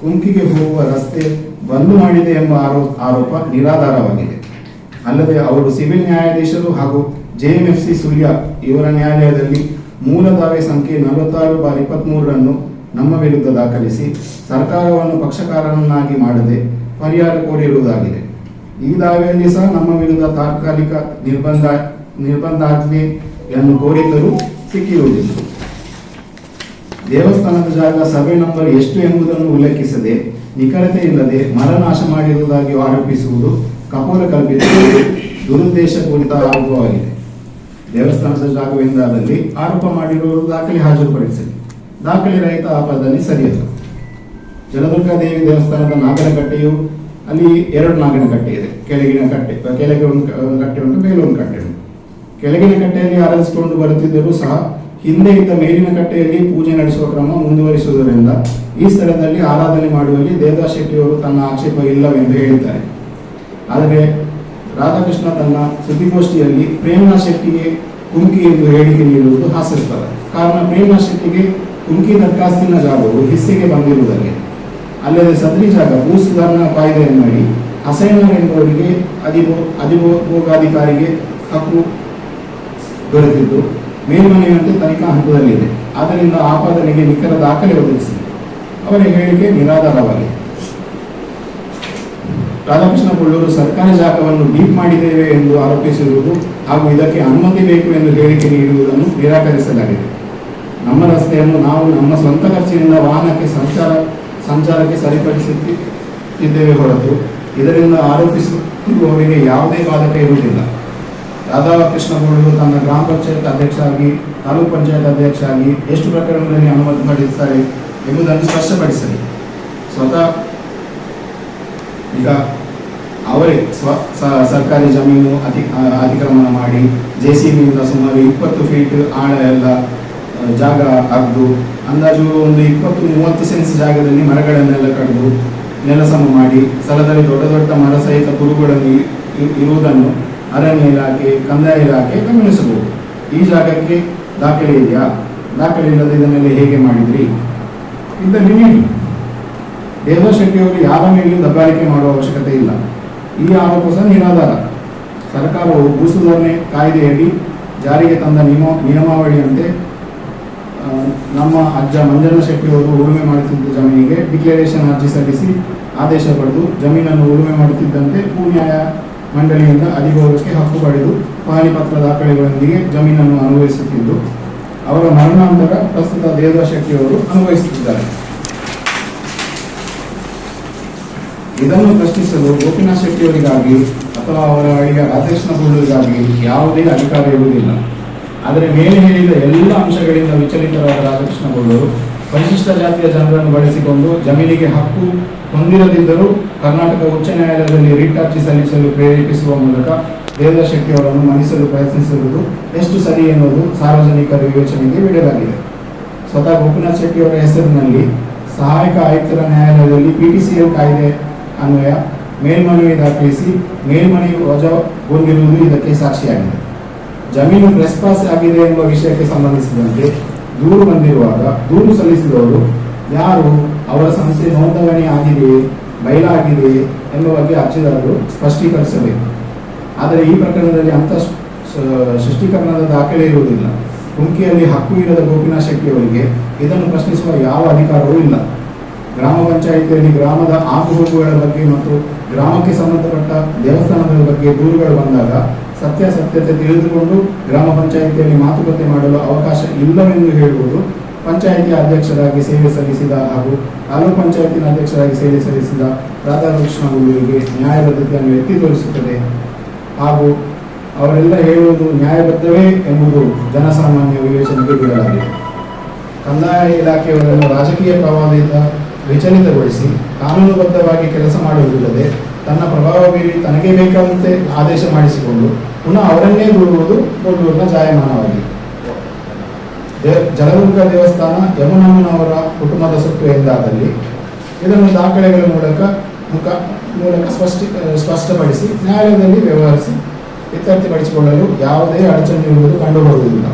ಕುಂಕಿಗೆ ಹೋಗುವ ರಸ್ತೆ ಬಂದ್ ಮಾಡಿದೆ ಎಂಬ ಆರೋ ಆರೋಪ ನಿರಾಧಾರವಾಗಿದೆ. ಅಲ್ಲದೆ ಅವರು ಸಿವಿಲ್ ನ್ಯಾಯಾಧೀಶರು ಹಾಗೂ ಜೆಎಂಎಫ್ಸಿ ಸುಳ್ಯ ಇವರ ನ್ಯಾಯಾಲಯದಲ್ಲಿ ಮೂಲ ದಾವೆ ಸಂಖ್ಯೆ ನಲವತ್ತಾರು ಬಾರ್ ಇಪ್ಪತ್ಮೂರನ್ನು ನಮ್ಮ ವಿರುದ್ಧ ದಾಖಲಿಸಿ ಸರ್ಕಾರವನ್ನು ಪಕ್ಷಕಾರನನ್ನಾಗಿ ಮಾಡದೆ ಪರಿಹಾರ ಕೋರಿರುವುದಾಗಿದೆ. ಈ ದಾವೆಯಲ್ಲಿ ಸಹ ನಮ್ಮ ವಿರುದ್ಧ ತಾತ್ಕಾಲಿಕ ನಿರ್ಬಂಧ ನಿರ್ಬಂಧಾಜ್ಞೆಯನ್ನು ಕೋರಿದ್ದರೂ ಸಿಕ್ಕಿರುವುದಿಲ್ಲ. ದೇವಸ್ಥಾನದ ಜಾಗ, ಸರ್ವೆ ನಂಬರ್ ಎಷ್ಟು ಎಂಬುದನ್ನು ಉಲ್ಲೇಖಿಸದೆ ನಿಖರತೆ ಇಲ್ಲದೆ ಮರನಾಶ ಮಾಡಿರುವುದಾಗಿ ಆರೋಪಿಸುವುದು ಕಪೋಲ ಕಲ್ಪಿತ ದುರುದ್ದೇಶಪೂರಿತ ಆರೋಪವಾಗಿದೆ. ದೇವಸ್ಥಾನದ ಜಾಗವೆಂದಾದಲ್ಲಿ ಆರೋಪ ಮಾಡಿರುವವರು ದಾಖಲೆ ಹಾಜರುಪಡಿಸಲಿ. ದಾಖಲೆ ರಹಿತ ಆಪಾದನೆ ಸರಿಯಲ್ಲ. ಜಲದುರ್ಗ ದೇವಿ ದೇವಸ್ಥಾನದ ನಾಗನಕಟ್ಟೆಯು ಅಲ್ಲಿ ಎರಡು ನಾಗನಕಟ್ಟೆ ಇದೆ. ಕೆಳಗಿನ ಕಟ್ಟೆ, ಕೆಳಗೆ ಒಂದು ಕಟ್ಟೆ ಉಂಟು, ಮೇಲೆ ಒಂದು ಕಟ್ಟೆ ಉಂಟು. ಕೆಳಗಿನ ಕಟ್ಟೆಯಲ್ಲಿ ಆರಿಸಿಕೊಂಡು ಬರುತ್ತಿದ್ದರೂ ಸಹ ಹಿಂದೆ ಇದ್ದ ಮೇಲಿನ ಕಟ್ಟೆಯಲ್ಲಿ ಪೂಜೆ ನಡೆಸುವ ಕ್ರಮ ಮುಂದುವರಿಸುವುದರಿಂದ ಈ ಸ್ಥಳದಲ್ಲಿ ಆರಾಧನೆ ಮಾಡುವಲ್ಲಿ ದೇವದಾಸ್ ಶೆಟ್ಟಿಯವರು ತನ್ನ ಆಕ್ಷೇಪ ಇಲ್ಲವೆಂದು ಹೇಳಿದ್ದಾರೆ. ಆದರೆ ರಾಧಾಕೃಷ್ಣ ತನ್ನ ಸುದ್ದಿಗೋಷ್ಠಿಯಲ್ಲಿ ಪ್ರೇಮಾ ಶೆಟ್ಟಿಗೆ ಕುಮ್ಕಿ ಎಂದು ಹೇಳಿಕೆ ನೀಡುವುದು ಹಾಸ್ಯಾಸ್ಪದ. ಕಾರಣ ಪ್ರೇಮಾ ಶೆಟ್ಟಿಗೆ ಕುಮ್ಕಿ ದರ್ಖಾಸ್ತಿನ ಜಾಗವು ಹಿಸ್ಸಿಗೆ ಬಂದಿರುವುದರಲ್ಲಿ. ಅಲ್ಲದೆ ಸದರಿ ಜಾಗ ಭೂ ಸುಧಾರಣಾ ಕಾಯ್ದೆಯನ್ನಡಿ ಅಸೈನರ್ ಎಂಬುವರಿಗೆ ಅಧಿಭೋ ಅಧಿಭೋಗಾಧಿಕಾರಿಗೆ ಹಕ್ಕು ದೊರೆತಿದ್ದು. ಮೇಲ್ಮನೆಯಂತೆ ತನಿಖಾ ಹಂತದಲ್ಲಿದೆ. ಆದ್ದರಿಂದ ಆಪಾದನೆಗೆ ನಿಖರ ದಾಖಲೆ ಒದಗಿಸಿದೆ ಅವರ ಹೇಳಿಕೆ ನಿರಾಧಾರವಾಗಿದೆ. ರಾಧಾಕೃಷ್ಣ ಕೊಳ್ಳೂರು ಸರ್ಕಾರಿ ಜಾಗವನ್ನು ಡೀಪ್ ಮಾಡಿದ್ದೇವೆ ಎಂದು ಆರೋಪಿಸಿರುವುದು ಹಾಗೂ ಇದಕ್ಕೆ ಅನುಮತಿ ಬೇಕು ಎಂದು ಹೇಳಿಕೆ ನೀಡುವುದನ್ನು ನಿರಾಕರಿಸಲಾಗಿದೆ. ನಮ್ಮ ರಸ್ತೆಯನ್ನು ನಾವು ನಮ್ಮ ಸ್ವಂತ ಖರ್ಚಿನಿಂದ ವಾಹನಕ್ಕೆ ಸಂಚಾರ, ಸಂಚಾರಕ್ಕೆ ಸರಿಪಡಿಸುತ್ತಿದ್ದೇವೆ ಹೊರತು ಇದರಿಂದ ಆರೋಪಿಸುತ್ತಿರುವವರಿಗೆ ಯಾವುದೇ ಬಾಧಕ ಇರುವುದಿಲ್ಲ ರಾಧಾಕೃಷ್ಣ ಕೃಷ್ಣಗೌಡರು ತನ್ನ ಗ್ರಾಮ ಪಂಚಾಯತ್ ಅಧ್ಯಕ್ಷ ಆಗಿ ತಾಲೂಕು ಪಂಚಾಯತ್ ಅಧ್ಯಕ್ಷ ಆಗಿ ಎಷ್ಟು ಪ್ರಕರಣಗಳಲ್ಲಿ ಅನುಮತಿ ಪಡಿಸುತ್ತಾರೆ ಎಂಬುದನ್ನು ಸ್ಪಷ್ಟಪಡಿಸಲಿ. ಸ್ವತಃ ಈಗ ಅವರೇ ಸ್ವ ಸರ್ಕಾರಿ ಜಮೀನು ಅತಿ ಅತಿಕ್ರಮಣ ಮಾಡಿ, ಜೆ ಸಿ ಬಿಯಿಂದ ಸುಮಾರು ಇಪ್ಪತ್ತು ಫೀಟ್ ಆಳ ಎಲ್ಲ ಜಾಗ ಅಗ್ದು ಅಂದಾಜು ಒಂದು ಇಪ್ಪತ್ತು ಮೂವತ್ತು ಸೆನ್ಸ್ ಜಾಗದಲ್ಲಿ ಮರಗಳನ್ನೆಲ್ಲ ಕಡಿದು ನೆಲಸಮ ಮಾಡಿ, ಸ್ಥಳದಲ್ಲಿ ದೊಡ್ಡ ದೊಡ್ಡ ಮರ ಸಹಿತ ಕುರುಗಳನ್ನು ಇರುವುದನ್ನು ಅರಣ್ಯ ಇಲಾಖೆ, ಕಂದಾಯ ಇಲಾಖೆ ಗಮನಿಸಬಹುದು. ಈ ಜಾಗಕ್ಕೆ ದಾಖಲೆ ಇದೆಯಾ? ದಾಖಲೆ ಇಲ್ಲದೆ ಇದನ್ನೆಲ್ಲ ಹೇಗೆ ಮಾಡಿದ್ರಿ? ಇಂಥ ನೀಡಿ. ದೇವರ ಶೆಟ್ಟಿ ಅವರು ಯಾರ ಮೇಲೆ ದಬ್ಬಾಳಿಕೆ ಮಾಡುವ ಅವಶ್ಯಕತೆ ಇಲ್ಲ. ಈ ಆರೋಪ ಸಹ ನಿರಾಧಾರ. ಸರ್ಕಾರವು ಭೂ ಸುಧಾರಣೆ ಕಾಯ್ದೆಯಡಿ ಜಾರಿಗೆ ತಂದ ನಿಯಮ, ನಿಯಮಾವಳಿಯಂತೆ ನಮ್ಮ ಅಜ್ಜ ಮಂಜನ ಶೆಟ್ಟಿ ಅವರು ಉಳುಮೆ ಮಾಡುತ್ತಿದ್ದ ಜಮೀನಿಗೆ ಡಿಕ್ಲರೇಷನ್ ಅರ್ಜಿ ಸಲ್ಲಿಸಿ ಆದೇಶ ಪಡೆದು ಜಮೀನನ್ನು ಉಳುಮೆ ಮಾಡುತ್ತಿದ್ದಂತೆ ಭೂ ನ್ಯಾಯ ಮಂಡಳಿಯಿಂದ ಅಧಿಭೋಗಕ್ಕೆ ಹಕ್ಕು ಪಡೆದು ಪಾಲಿಪತ್ರ ಪತ್ರ ದಾಖಲೆಗಳೊಂದಿಗೆ ಜಮೀನನ್ನು ಅನುಭವಿಸುತ್ತಿದ್ದು, ಅವರ ಮರಣಾಂತರ ಪ್ರಸ್ತುತ ದೇವರ ಶೆಟ್ಟಿಯವರು ಅನುಭವಿಸುತ್ತಿದ್ದಾರೆ. ಇದನ್ನು ಪ್ರಶ್ನಿಸಲು ಗೋಪಿನಾಥ್ ಶೆಟ್ಟಿಯವರಿಗಾಗಿ ಅಥವಾ ಅವರ ಅಳಿಗ ರಾಧಾಕೃಷ್ಣ ಯಾವುದೇ ಅಧಿಕಾರ ಇರುವುದಿಲ್ಲ. ಆದರೆ ಮೇಲೆ ಹೇಳಿದ ಎಲ್ಲ ಅಂಶಗಳಿಂದ ವಿಚಲಿತರಾದ ರಾಧಾಕೃಷ್ಣ ಪರಿಶಿಷ್ಟ ಜಾತಿಯ ಜನರನ್ನು ಬಳಸಿಕೊಂಡು ಜಮೀನಿಗೆ ಹಕ್ಕು ಹೊಂದಿರದಿದ್ದರೂ ಕರ್ನಾಟಕ ಉಚ್ಚ ನ್ಯಾಯಾಲಯದಲ್ಲಿ ರಿಟ್ ಅರ್ಜಿ ಸಲ್ಲಿಸಲು ಪ್ರೇರೇಪಿಸುವ ಮೂಲಕ ದೇವದಾಸ್ ಶೆಟ್ಟಿ ಅವರನ್ನು ಮನ್ನಿಸಲು ಪ್ರಯತ್ನಿಸಿರುವುದು ಎಷ್ಟು ಸರಿ ಎನ್ನುವುದು ಸಾರ್ವಜನಿಕರ ವಿವೇಚನೆಗೆ ಬಿಡಲಾಗಿದೆ. ಸ್ವತಃ ಗೋಪಿನಾಥ್ ಶೆಟ್ಟಿ ಅವರ ಹೆಸರಿನಲ್ಲಿ ಸಹಾಯಕ ಆಯುಕ್ತರ ನ್ಯಾಯಾಲಯದಲ್ಲಿ ಪಿಟಿಸಿಎಲ್ ಕಾಯ್ದೆ ಅನ್ವಯ, ಮೇಲ್ಮನವಿ ದಾಖಲಿಸಿ ಮೇಲ್ಮನವಿ ವಜಾಗೊಂಡಿರುವುದು ಇದಕ್ಕೆ ಸಾಕ್ಷಿಯಾಗಿದೆ. ಜಮೀನು ಟ್ರೆಸ್ಪಾಸ್ ಆಗಿದೆ ಎಂಬ ವಿಷಯಕ್ಕೆ ಸಂಬಂಧಿಸಿದಂತೆ ದೂರು ಬಂದಿರುವಾಗ, ದೂರು ಸಲ್ಲಿಸಿದವರು ಯಾರು? ಅವರ ಸಂಸ್ಥೆ ನೋಂದಣಿ ಆಗಿದೆಯೇ? ಬಯಲಾಗಿದೆಯೇ? ಎಂಬ ಬಗ್ಗೆ ಅರ್ಜಿದಾರರು ಸ್ಪಷ್ಟೀಕರಿಸಬೇಕು. ಆದರೆ ಈ ಪ್ರಕರಣದಲ್ಲಿ ಸ- ಸೃಷ್ಟೀಕರಣದ ದಾಖಲೆ ಇರುವುದಿಲ್ಲ. ಕುಮ್ಕಿಯಲ್ಲಿ ಹಕ್ಕು ಇರದ ಗೋಪಿನಾಥ್ ಶೆಟ್ಟಿಯವರಿಗೆ ಇದನ್ನು ಪ್ರಶ್ನಿಸುವ ಯಾವ ಅಧಿಕಾರವೂ ಇಲ್ಲ. ಗ್ರಾಮ ಪಂಚಾಯಿತಿಯಲ್ಲಿ ಗ್ರಾಮದ ಆಗುಹೋಗುಗಳ ಬಗ್ಗೆ ಮತ್ತು ಗ್ರಾಮಕ್ಕೆ ಸಂಬಂಧಪಟ್ಟ ದೇವಸ್ಥಾನದ ಬಗ್ಗೆ ದೂರುಗಳು ಬಂದಾಗ ಸತ್ಯಾಸತ್ಯತೆ ತಿಳಿದುಕೊಂಡು ಗ್ರಾಮ ಪಂಚಾಯಿತಿಯಲ್ಲಿ ಮಾತುಕತೆ ಮಾಡಲು ಅವಕಾಶ ಇಲ್ಲವೆಂದು ಹೇಳುವುದು ಪಂಚಾಯಿತಿ ಅಧ್ಯಕ್ಷರಾಗಿ ಸೇವೆ ಸಲ್ಲಿಸಿದ ಹಾಗೂ ತಾಲೂಕು ಪಂಚಾಯತಿನ ಅಧ್ಯಕ್ಷರಾಗಿ ಸೇವೆ ಸಲ್ಲಿಸಿದ ರಾಧಾಕೃಷ್ಣ ಗುರುವಿಗೆ ನ್ಯಾಯಬದ್ಧತೆಯನ್ನು ಎತ್ತಿ ತೋರಿಸುತ್ತದೆ. ಹಾಗೂ ಅವರೆಲ್ಲ ಹೇಳುವುದು ನ್ಯಾಯಬದ್ಧವೇ ಎಂಬುದು ಜನಸಾಮಾನ್ಯ ವಿವೇಚನೆಗೆ ಬಿಡಲಾಗಿದೆ ಕಂದಾಯ ಇಲಾಖೆಯವರನ್ನು ರಾಜಕೀಯ ಪ್ರಭಾವದಿಂದ ವಿಚಲಿತಗೊಳಿಸಿ ಕಾನೂನುಬದ್ಧವಾಗಿ ಕೆಲಸ ಮಾಡುವುದಿಲ್ಲದೆ ತನ್ನ ಪ್ರಭಾವ ಬೀರಿ ತನಗೆ ಬೇಕಾದಂತೆ ಆದೇಶ ಮಾಡಿಸಿಕೊಂಡು ಪುನಃ ಅವರನ್ನೇ ನೋಡುವುದು ಕೊಲ್ಲೂರಿನ ಜಾಯಮಾನವಾಗಿದೆ. ಜಲದುರ್ಗ ದೇವಸ್ಥಾನ ಯಮುನಮ್ಮನವರ ಕುಟುಂಬದ ಸುತ್ತು ಎಂದಾದಲ್ಲಿ ಇದನ್ನು ದಾಖಲೆಗಳ ಮೂಲಕ, ಮುಖ, ಮೂಲಕ ಸ್ಪಷ್ಟಿ, ಸ್ಪಷ್ಟಪಡಿಸಿ, ನ್ಯಾಯಾಲಯದಲ್ಲಿ ವ್ಯವಹರಿಸಿ ಇತ್ಯರ್ಥಪಡಿಸಿಕೊಳ್ಳಲು ಯಾವುದೇ ಅಡಚಣೆ ಇರುವುದು ಕಂಡುಬರುವುದಿಲ್ಲ.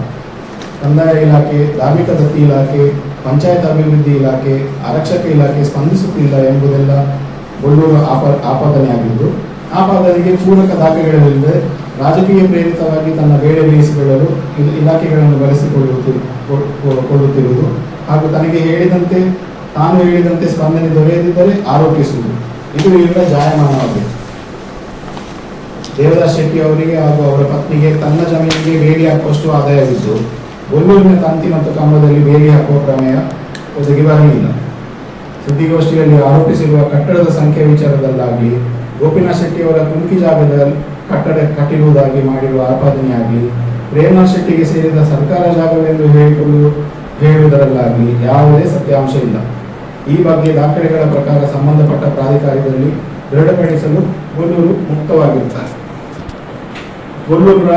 ಕಂದಾಯ ಇಲಾಖೆ, ಧಾರ್ಮಿಕ ದತ್ತಿ ಇಲಾಖೆ, ಪಂಚಾಯತ್ ಅಭಿವೃದ್ಧಿ ಇಲಾಖೆ, ಆರಕ್ಷಕ ಇಲಾಖೆ ಸ್ಪಂದಿಸುತ್ತಿಲ್ಲ ಎಂಬುದೆಲ್ಲ ಒಳ್ಳೂರು ಆಪ, ಆಪಾದನೆಯಾಗಿದ್ದು, ಆಪಾದನೆಗೆ ಪೂರಕ ದಾಖಲೆಗಳಿಲ್ಲದೆ ರಾಜಕೀಯ ಪ್ರೇರಿತವಾಗಿ ತನ್ನ ಬೇಳೆ ಬೇಯಿಸಿಕೊಳ್ಳಲು ಇಲಾಖೆಗಳನ್ನು ಬಳಸಿಕೊಳ್ಳುತ್ತಿರು ಕೊಳ್ಳುತ್ತಿರುವುದು. ಹಾಗೂ ತನಗೆ ಹೇಳಿದಂತೆ, ತಾನು ಹೇಳಿದಂತೆ ಸ್ಪಂದನೆ ದೊರೆಯದಿದ್ದರೆ ಆರೋಪಿಸುವುದು. ಇದು ಇವರ ಜಾಯಮಾನವಾಗಿದೆ. ದೇವದಾಸ್ ಶೆಟ್ಟಿ ಅವರಿಗೆ ಹಾಗೂ ಅವರ ಪತ್ನಿಗೆ ತನ್ನ ಜಮೀನಿಗೆ ಬೇಲಿ ಹಾಕುವಷ್ಟು ಆದಾಯವಿದ್ದು ಒಲ್ಲೂರಿನ ತಂತಿ ಮತ್ತು ಕಂಬದಲ್ಲಿ ಬೇಲಿ ಹಾಕುವ ಪ್ರಮೇಯ ಒದಗಿ ಬರಲಿಲ್ಲ ಸುದ್ದಿಗೋಷ್ಠಿಯಲ್ಲಿ ಆರೋಪಿಸಿರುವ ಕಟ್ಟಡದ ಸಂಖ್ಯೆ ವಿಚಾರದಲ್ಲಾಗಲಿ, ಗೋಪಿನಾಥ್ ಶೆಟ್ಟಿ ಅವರ ಕುಂಕಿ ಜಾಗದ ಕಟ್ಟಡ ಕಟ್ಟಿರುವುದಾಗಿ ಮಾಡಿರುವ ಆಪಾದನೆಯಾಗಲಿ ರೇಮಾ ಶೆಟ್ಟಿಗೆ ಸೇರಿದ ಸರ್ಕಾರ ಜಾಗವೆಂದು ಹೇಳಿಕೊಂಡು ಹೇಳುವುದರಲ್ಲಾಗಲಿ ಯಾವುದೇ ಸತ್ಯಾಂಶ ಇಲ್ಲ. ಈ ಬಗ್ಗೆ ದಾಖಲೆಗಳ ಪ್ರಕಾರ ಸಂಬಂಧಪಟ್ಟ ಪ್ರಾಧಿಕಾರದಲ್ಲಿ ದೃಢಪಡಿಸಲು ಗೊಲ್ಲೂರು ಮುಕ್ತವಾಗಿರುತ್ತಾರೆ. ಗೊಲ್ಲೂರ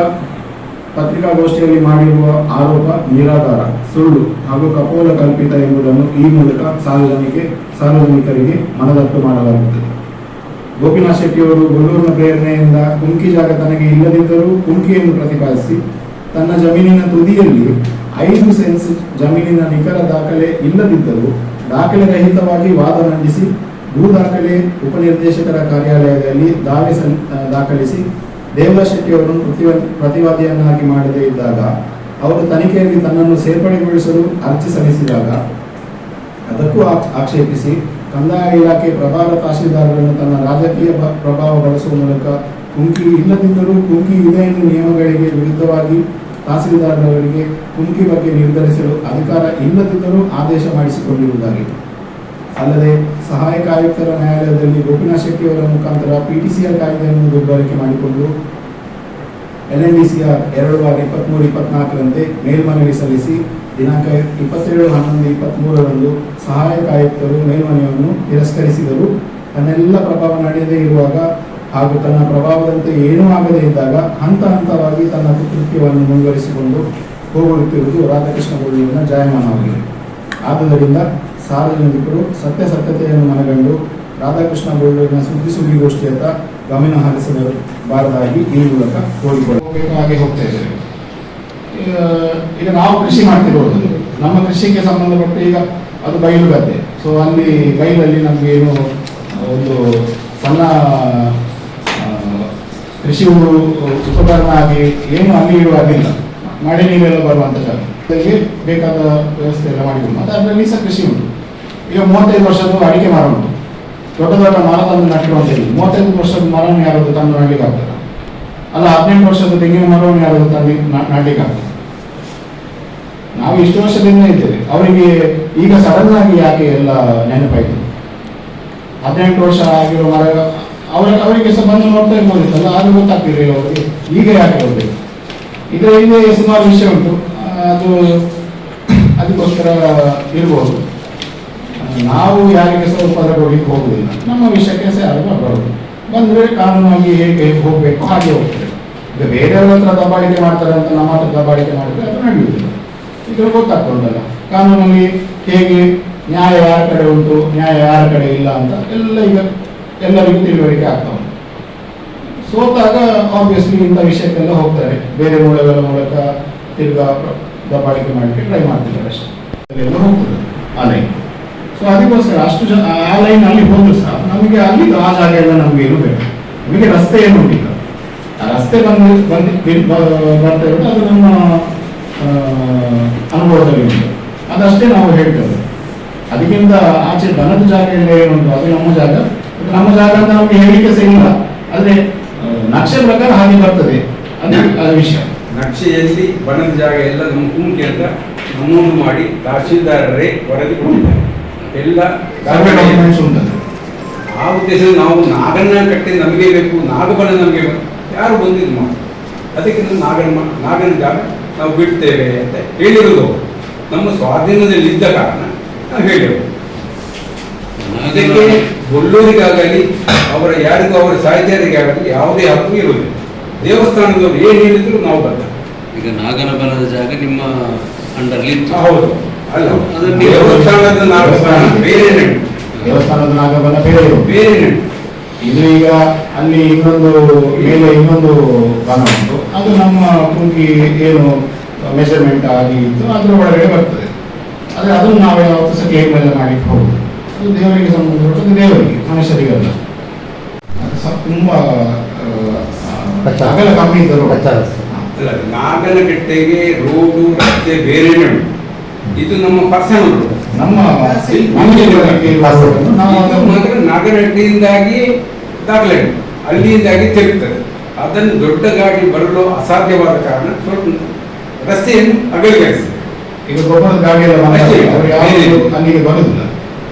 ಪತ್ರಿಕಾಗೋಷ್ಠಿಯಲ್ಲಿ ಮಾಡಿರುವ ಆರೋಪ ನಿರಾಧಾರ, ಸುಳ್ಳು ಹಾಗೂ ಕಪೋಲ ಕಲ್ಪಿತ ಎಂಬುದನ್ನು ಈ ಮೂಲಕ ಸಾರ್ವಜನಿಕ, ಸಾರ್ವಜನಿಕರಿಗೆ ಮನದಟ್ಟು ಮಾಡಲಾಗುತ್ತದೆ. ಗೋಪಿನಾಥ್ ಶೆಟ್ಟಿಯವರು ಗೊಲ್ಲೂರಿನ ಪ್ರೇರಣೆಯಿಂದ ಕುಂಕಿ ಜಾಗ ತನಗೆ ಇಲ್ಲದಿದ್ದರೂ ಕುಂಕಿಯನ್ನು ಪ್ರತಿಪಾದಿಸಿ, ತನ್ನ ಜಮೀನಿನ ತುದಿಯಲ್ಲಿ ಐದು ಸೆನ್ಸ್ ಜಮೀನಿನ ನಿಖರ ದಾಖಲೆ ಇಲ್ಲದಿದ್ದರೂ ದಾಖಲೆ ರಹಿತವಾಗಿ ವಾದ ಮಂಡಿಸಿ, ಭೂ ದಾಖಲೆ ಉಪನಿರ್ದೇಶಕರ ಕಾರ್ಯಾಲಯದಲ್ಲಿ ದಾವೆ ಸಲ್- ದಾಖಲಿಸಿ, ದೇವರಾಜ್ ಶೆಟ್ಟಿಯವರನ್ನು ಪ್ರತಿವ, ಪ್ರತಿವಾದಿಯನ್ನಾಗಿ ಮಾಡದೇ ಇದ್ದಾಗ, ಅವರು ತನಿಖೆಯಲ್ಲಿ ತನ್ನನ್ನು ಸೇರ್ಪಡೆಗೊಳಿಸಲು ಅರ್ಜಿ ಸಲ್ಲಿಸಿದಾಗ, ಅದಕ್ಕೂ ಆಕ್ಷೇಪಿಸಿ ಕಂದಾಯ ಇಲಾಖೆ ಪ್ರಭಾರ ತಹಶೀಲ್ದಾರರನ್ನು ತನ್ನ ರಾಜಕೀಯ ಪ್ರಭಾವ ಬಳಸುವ ಮೂಲಕ ಕುಂಕಿ ಇಲ್ಲದಿದ್ದರೂ ಕುಂಕಿ ಇದೆ ಎಂದು ನಿಯಮಗಳಿಗೆ ವಿರುದ್ಧವಾಗಿ ತಹಸೀಲ್ದಾರರವರಿಗೆ ಕುಂಕಿ ಬಗ್ಗೆ ನಿರ್ಧರಿಸಲು ಅಧಿಕಾರ ಇಲ್ಲದಿದ್ದರೂ ಆದೇಶ ಮಾಡಿಸಿಕೊಂಡಿರುವುದಾಗಿ ಅಲ್ಲದೆ ಸಹಾಯಕ ಆಯುಕ್ತರ ನ್ಯಾಯಾಲಯದಲ್ಲಿ ಗೋಪಿನಾಥ್ ಶೆಟ್ಟಿ ಅವರ ಮುಖಾಂತರ ಪಿಟಿಸಿಆರ್ ಕಾಯ್ದೆಯನ್ನು ದುರ್ಬಳಕೆ ಮಾಡಿಕೊಂಡು ಎಲ್ ಎನ್ ಡಿ ಸಿಯ ಎರಡು ಬಾರಿ ಇಪ್ಪತ್ತ್ಮೂರು ಇಪ್ಪತ್ನಾಲ್ಕರಂತೆ ಮೇಲ್ಮನವಿ ಸಲ್ಲಿಸಿ ದಿನಾಂಕ ಇಪ್ಪತ್ತೇಳು, ಹನ್ನೊಂದು ಇಪ್ಪತ್ತ್ಮೂರರಂದು ಸಹಾಯಕ ಆಯುಕ್ತರು ಮೇಲ್ಮನವಿಯನ್ನು ತಿರಸ್ಕರಿಸಿದರು. ತನ್ನೆಲ್ಲ ಪ್ರಭಾವ ನಡೆಯದೇ ಇರುವಾಗ ಹಾಗೂ ತನ್ನ ಪ್ರಭಾವದಂತೆ ಏನೂ ಆಗದೇ ಇದ್ದಾಗ ಹಂತ ಹಂತವಾಗಿ ತನ್ನ ಕೃತ್ಯವನ್ನು ಮುಂದುವರಿಸಿಕೊಂಡು ಹೋಗುತ್ತಿರುವುದು ರಾಧಾಕೃಷ್ಣ ಗೋಳಿಯವರ ಜಾಯಮಾನವಾಗಿದೆ. ಆದುದರಿಂದ ಸಾರ್ವಜನಿಕರು ಸತ್ಯಸತ್ಯತೆಯನ್ನು ಮನಗಂಡು ರಾಧಾಕೃಷ್ಣ ಗೋಳಿನ ಸುದ್ದಿ ಸುದ್ದಿಗೋಷ್ಠಿಯತ್ತ ಗಮನ ಹರಿಸಬಾರದಾಗಿ ಈ ಮೂಲಕ ಕೋರಿಕೊಳ್ಳಬೇಕು ಹಾಗೆ ಹೋಗ್ತಾ ಇದ್ದೇವೆ ಈಗ ನಾವು ಕೃಷಿ ಮಾಡ್ತಿರೋದು. ನಮ್ಮ ಕೃಷಿಗೆ ಸಂಬಂಧಪಟ್ಟು ಈಗ ಅದು ಬಯಲು ಗದ್ದೆ. ಸೊ ಅಲ್ಲಿ ಬಯಲಲ್ಲಿ ನಮಗೆ ಏನು ಒಂದು ಸಣ್ಣ ಕೃಷಿ ಉಪಕರಣ ಆಗಿ ಏನು ಅಲ್ಲಿ ಇಡುವಾಗಿಲ್ಲ ಮಳೆ ನೀರೆಲ್ಲ ಬರುವಂತ ಜಾಗ. ಅದಕ್ಕೆ ಬೇಕಾದ ವ್ಯವಸ್ಥೆ ಎಲ್ಲ ಮಾಡಿಕೊಂಡು ಮತ್ತೆ ಅದರಲ್ಲಿ ಸಹ ಕೃಷಿ ಉಂಟು. ಈಗ ಮೂವತ್ತೈದು ವರ್ಷದ್ದು ಅಡಿಕೆ ಮರ ದೊಡ್ಡ ದೊಡ್ಡ ಮರ ತಂದು ಮೂವತ್ತೈದು ವರ್ಷದ ಮರವನ್ನು ಯಾರಾದ್ರು ತಂದು ನಡ್ಲಿಕ್ಕೆ ಅಲ್ಲ, ಹದಿನೆಂಟು ವರ್ಷದ ತೆಂಗಿನ ಮರವನ್ನು ಯಾರಾದ್ರು ತಂದು ನಡ್ಲಿಕ್ಕೆ ಆಗ್ತದೆ? ನಾವು ಇಷ್ಟು ವರ್ಷದಿಂದ ಇದ್ದೇವೆ. ಅವರಿಗೆ ಈಗ ಸಡನ್ ಆಗಿ ಯಾಕೆ ಎಲ್ಲ ನೆನಪಾಯಿತು? ಹದಿನೆಂಟು ವರ್ಷ ಆಗಿರೋ ಮರ, ಅವರ, ಅವರಿಗೆ ಸಹ ಬಂದು ನೋಡ್ತಾ ಇರ್ಬೋದಿತ್ತಲ್ಲ ಆದ್ರೂ ಗೊತ್ತಾಗ್ತಿರಿ ಅವರಿಗೆ. ಈಗ ಯಾಕೆ ಹೋಗ್ಬೇಕು ಇದರ ಹಿಂದೆ ಸುಮಾರು ವಿಷಯ ಉಂಟು. ಅದು, ಅದಕ್ಕೋಸ್ಕರ ಇರ್ಬೋದು. ನಾವು ಯಾರಿಗೆ ಸ್ವಲ್ಪ ಹೋಗಿ ಹೋಗುದಿಲ್ಲ ನಮ್ಮ ವಿಷಯಕ್ಕೆ ಸಹ ಯಾರು ಬರಬಾರ್ದು ಬಂದ್ರೆ ಕಾನೂನಾಗಿ ಹೇಗೆ ಹೋಗ್ಬೇಕು, ಹಾಗೆ ಹೋಗ್ತದೆ. ಈಗ ಬೇರೆಯವ್ರ ಹತ್ರ ದಬ್ಬಾಳಿಕೆ ಮಾಡ್ತಾರೆ ಅಂತ ನಮ್ಮ ಹತ್ರ ದಬ್ಬಾಳಿಕೆ ಮಾಡಿದ್ರೆ ಅದು ನಡೆಯುವುದಿಲ್ಲ. ಈಗ ಗೊತ್ತಾಗ್ತಾ ಉಂಟಲ್ಲ ಕಾನೂನಲ್ಲಿ ಹೇಗೆ ನ್ಯಾಯ ಯಾರ ಕಡೆ ಉಂಟು, ನ್ಯಾಯ ಯಾರ ಕಡೆ ಇಲ್ಲ ಅಂತ ಎಲ್ಲ ಈಗ ಎಲ್ಲರಿಗೂ ತಿಳುವಳಿಕೆ ಆಗ್ತಾ ಉಂಟು. ಸೋತಾಗ ಆಬ್ವಿಯಸ್ಲಿ ಇಂಥ ವಿಷಯಕ್ಕೆಲ್ಲ ಹೋಗ್ತಾರೆ. ಬೇರೆ ಮೂಲಗಳ ಮೂಲಕ ತಿರ್ಗಾ ದಬ್ಬಾಳಿಕೆ ಮಾಡಲಿಕ್ಕೆ ಟ್ರೈ ಮಾಡ್ತಿದ್ದಾರೆ ಅಷ್ಟೇ. ಹೋಗ್ತದೆ. ಲೈನ್ ಸೊ ಅದಕ್ಕೋಸ್ಕರ ಅಷ್ಟು ಜನ ಆ ಲೈನ್ ಅಲ್ಲಿ ಹೋದ್ರು ಸಹ ನಮಗೆ ಅಲ್ಲಿ ಆ ಜಾಗ ಎಲ್ಲ ನಮಗೆ ಏನು ಬೇಡ. ನಮಗೆ ರಸ್ತೆ ಏನು ಉಂಟಿಲ್ಲ ಆ ರಸ್ತೆ ಬಂದು ಬಂದು ಬರ್ತಾ ಇರೋದು ಅದು ನಮ್ಮ ಅನುಭವದಲ್ಲಿ ಉಂಟು ಅದಷ್ಟೇ ನಾವು ಹೇಳ್ತೇವೆ. ಅದಕ್ಕಿಂತ ಆಚೆ ಬಲದ ಜಾಗ ಎಲ್ಲ ಏನುಂಟು ಅದು ನಮ್ಮ ಜಾಗ. ನಮ್ಮ ಜಾಗ ಅಂತ ನಮಗೆ ಹೇಳಿಕೆ ಸಹ ಇಲ್ಲ. ಆದ್ರೆ ನಕ್ಷೆ ಪ್ರಕಾರ ಹಾಗೆ ಬರ್ತದೆ. ಅದೇ ಅದು ವಿಷಯ. ನಕ್ಷೆಯಲ್ಲಿ ಬಣದ ಜಾಗ ಎಲ್ಲ ನಮ್ಮ ಕುಂಕಿ ಅಂತ ನಮೂನು ಮಾಡಿ ತಹಶೀಲ್ದಾರರೇ ವರದಿ ಕೊಟ್ಟಿದ್ದಾರೆ. ಎಲ್ಲ ಆ ಉದ್ದೇಶದಲ್ಲಿ ನಾವು ನಾಗಣ್ಣ ಕಟ್ಟಿ ನಮಗೆ ಬೇಕು ನಾಗಬಣ ನಮಗೆ ಬೇಕು. ಯಾರು ಬಂದಿದ್ದು ಮಾಡಿ ಅದಕ್ಕೆ ನಾವು ನಾಗನ ನಾಗನ ಜಾಗ ನಾವು ಬಿಡ್ತೇವೆ ಅಂತ ಹೇಳಿರೋದು ನಮ್ಮ ಸ್ವಾಧೀನದಲ್ಲಿ ಇದ್ದ ಕಾರಣ ನಾವು ಹೇಳಿರೋದು ಅದಕ್ಕೆ ಒಳ್ಳೂರಿಗಾಗಲಿ ಅವರ ಯಾರಿಗೂ ಅವರ ಸಾಹಿತ್ಯರಿಗಾಗಲಿ ಯಾವುದೇ ಹಕ್ಕು ಇರುವುದಿಲ್ಲ. ದೇವಸ್ಥಾನದವರು ಏನು ಹೇಳಿದ್ರು ನಾವು ಬರ್ತೇವೆ ಈಗ ನಾಗನ ಬಲದ ಜಾಗ ನಿಮ್ಮ ಅಂಡರ್ಲಿ ಹೌದು. ದೇವಸ್ಥಾನದ ನಾಗಸ್ಥಾನ ಬೇರೆ ದೇವಸ್ಥಾನದ ನಾಗಬಲ ಬೇರೆ. ಬೇರೆ ಇದು ಈಗ ಅಲ್ಲಿ ಇನ್ನೊಂದು ಮೇಲೆ ಇನ್ನೊಂದು ಬನ ಉಂಟು. ಅದು ನಮ್ಮ ಕುಂಕಿ ಏನು ಮೆಷರ್ಮೆಂಟ್ ಆಗಿ ಇತ್ತು ಅದರ ಒಳಗಡೆ ಬರ್ತದೆ. ಆದರೆ ಅದನ್ನು ನಾವು ಯಾವತ್ತೂ ಸಹ ಕ್ಲೇಮ್ ಎಲ್ಲ ಮಾಡಲಿಕ್ಕೆ ಹೋಗುದು ಅದು ದೇವರಿಗೆ ಸಂಬಂಧಪಟ್ಟದ್ದು ದೇವರಿಗೆ ಮನುಷ್ಯರಿಗಲ್ಲ. ಅದು ಸಹ ತುಂಬ. ಅಗಲ ಕಮ್ಮಿ ಇದ್ದರು ನಾಗನಕಟ್ಟೆಗೆ ರೋಡು ರಸ್ತೆ ಬೇರೆ ಉಂಟು? ಇದು ನಮ್ಮ ಪರ್ಸನಲ್. ನಮ್ಮ ಮಾತ್ರ ನಾಗನಹಟ್ಟಿಯಿಂದಾಗಿ ದಾಖಲೆ ಉಂಟು. ತಿರುಗ್ತದೆ ಅದನ್ನು ದೊಡ್ಡ ಗಾಡಿ ಬರಲು ಅಸಾಧ್ಯವಾದ ಕಾರಣ ಸ್ವಲ್ಪ ರಸ್ತೆಯನ್ನು ಅಗಲೀಕರಿಸಿದೆ ಈಗ ಗಾಡಿ. ಅಲ್ಲಿಗೆ ಬರುದಿಲ್ಲ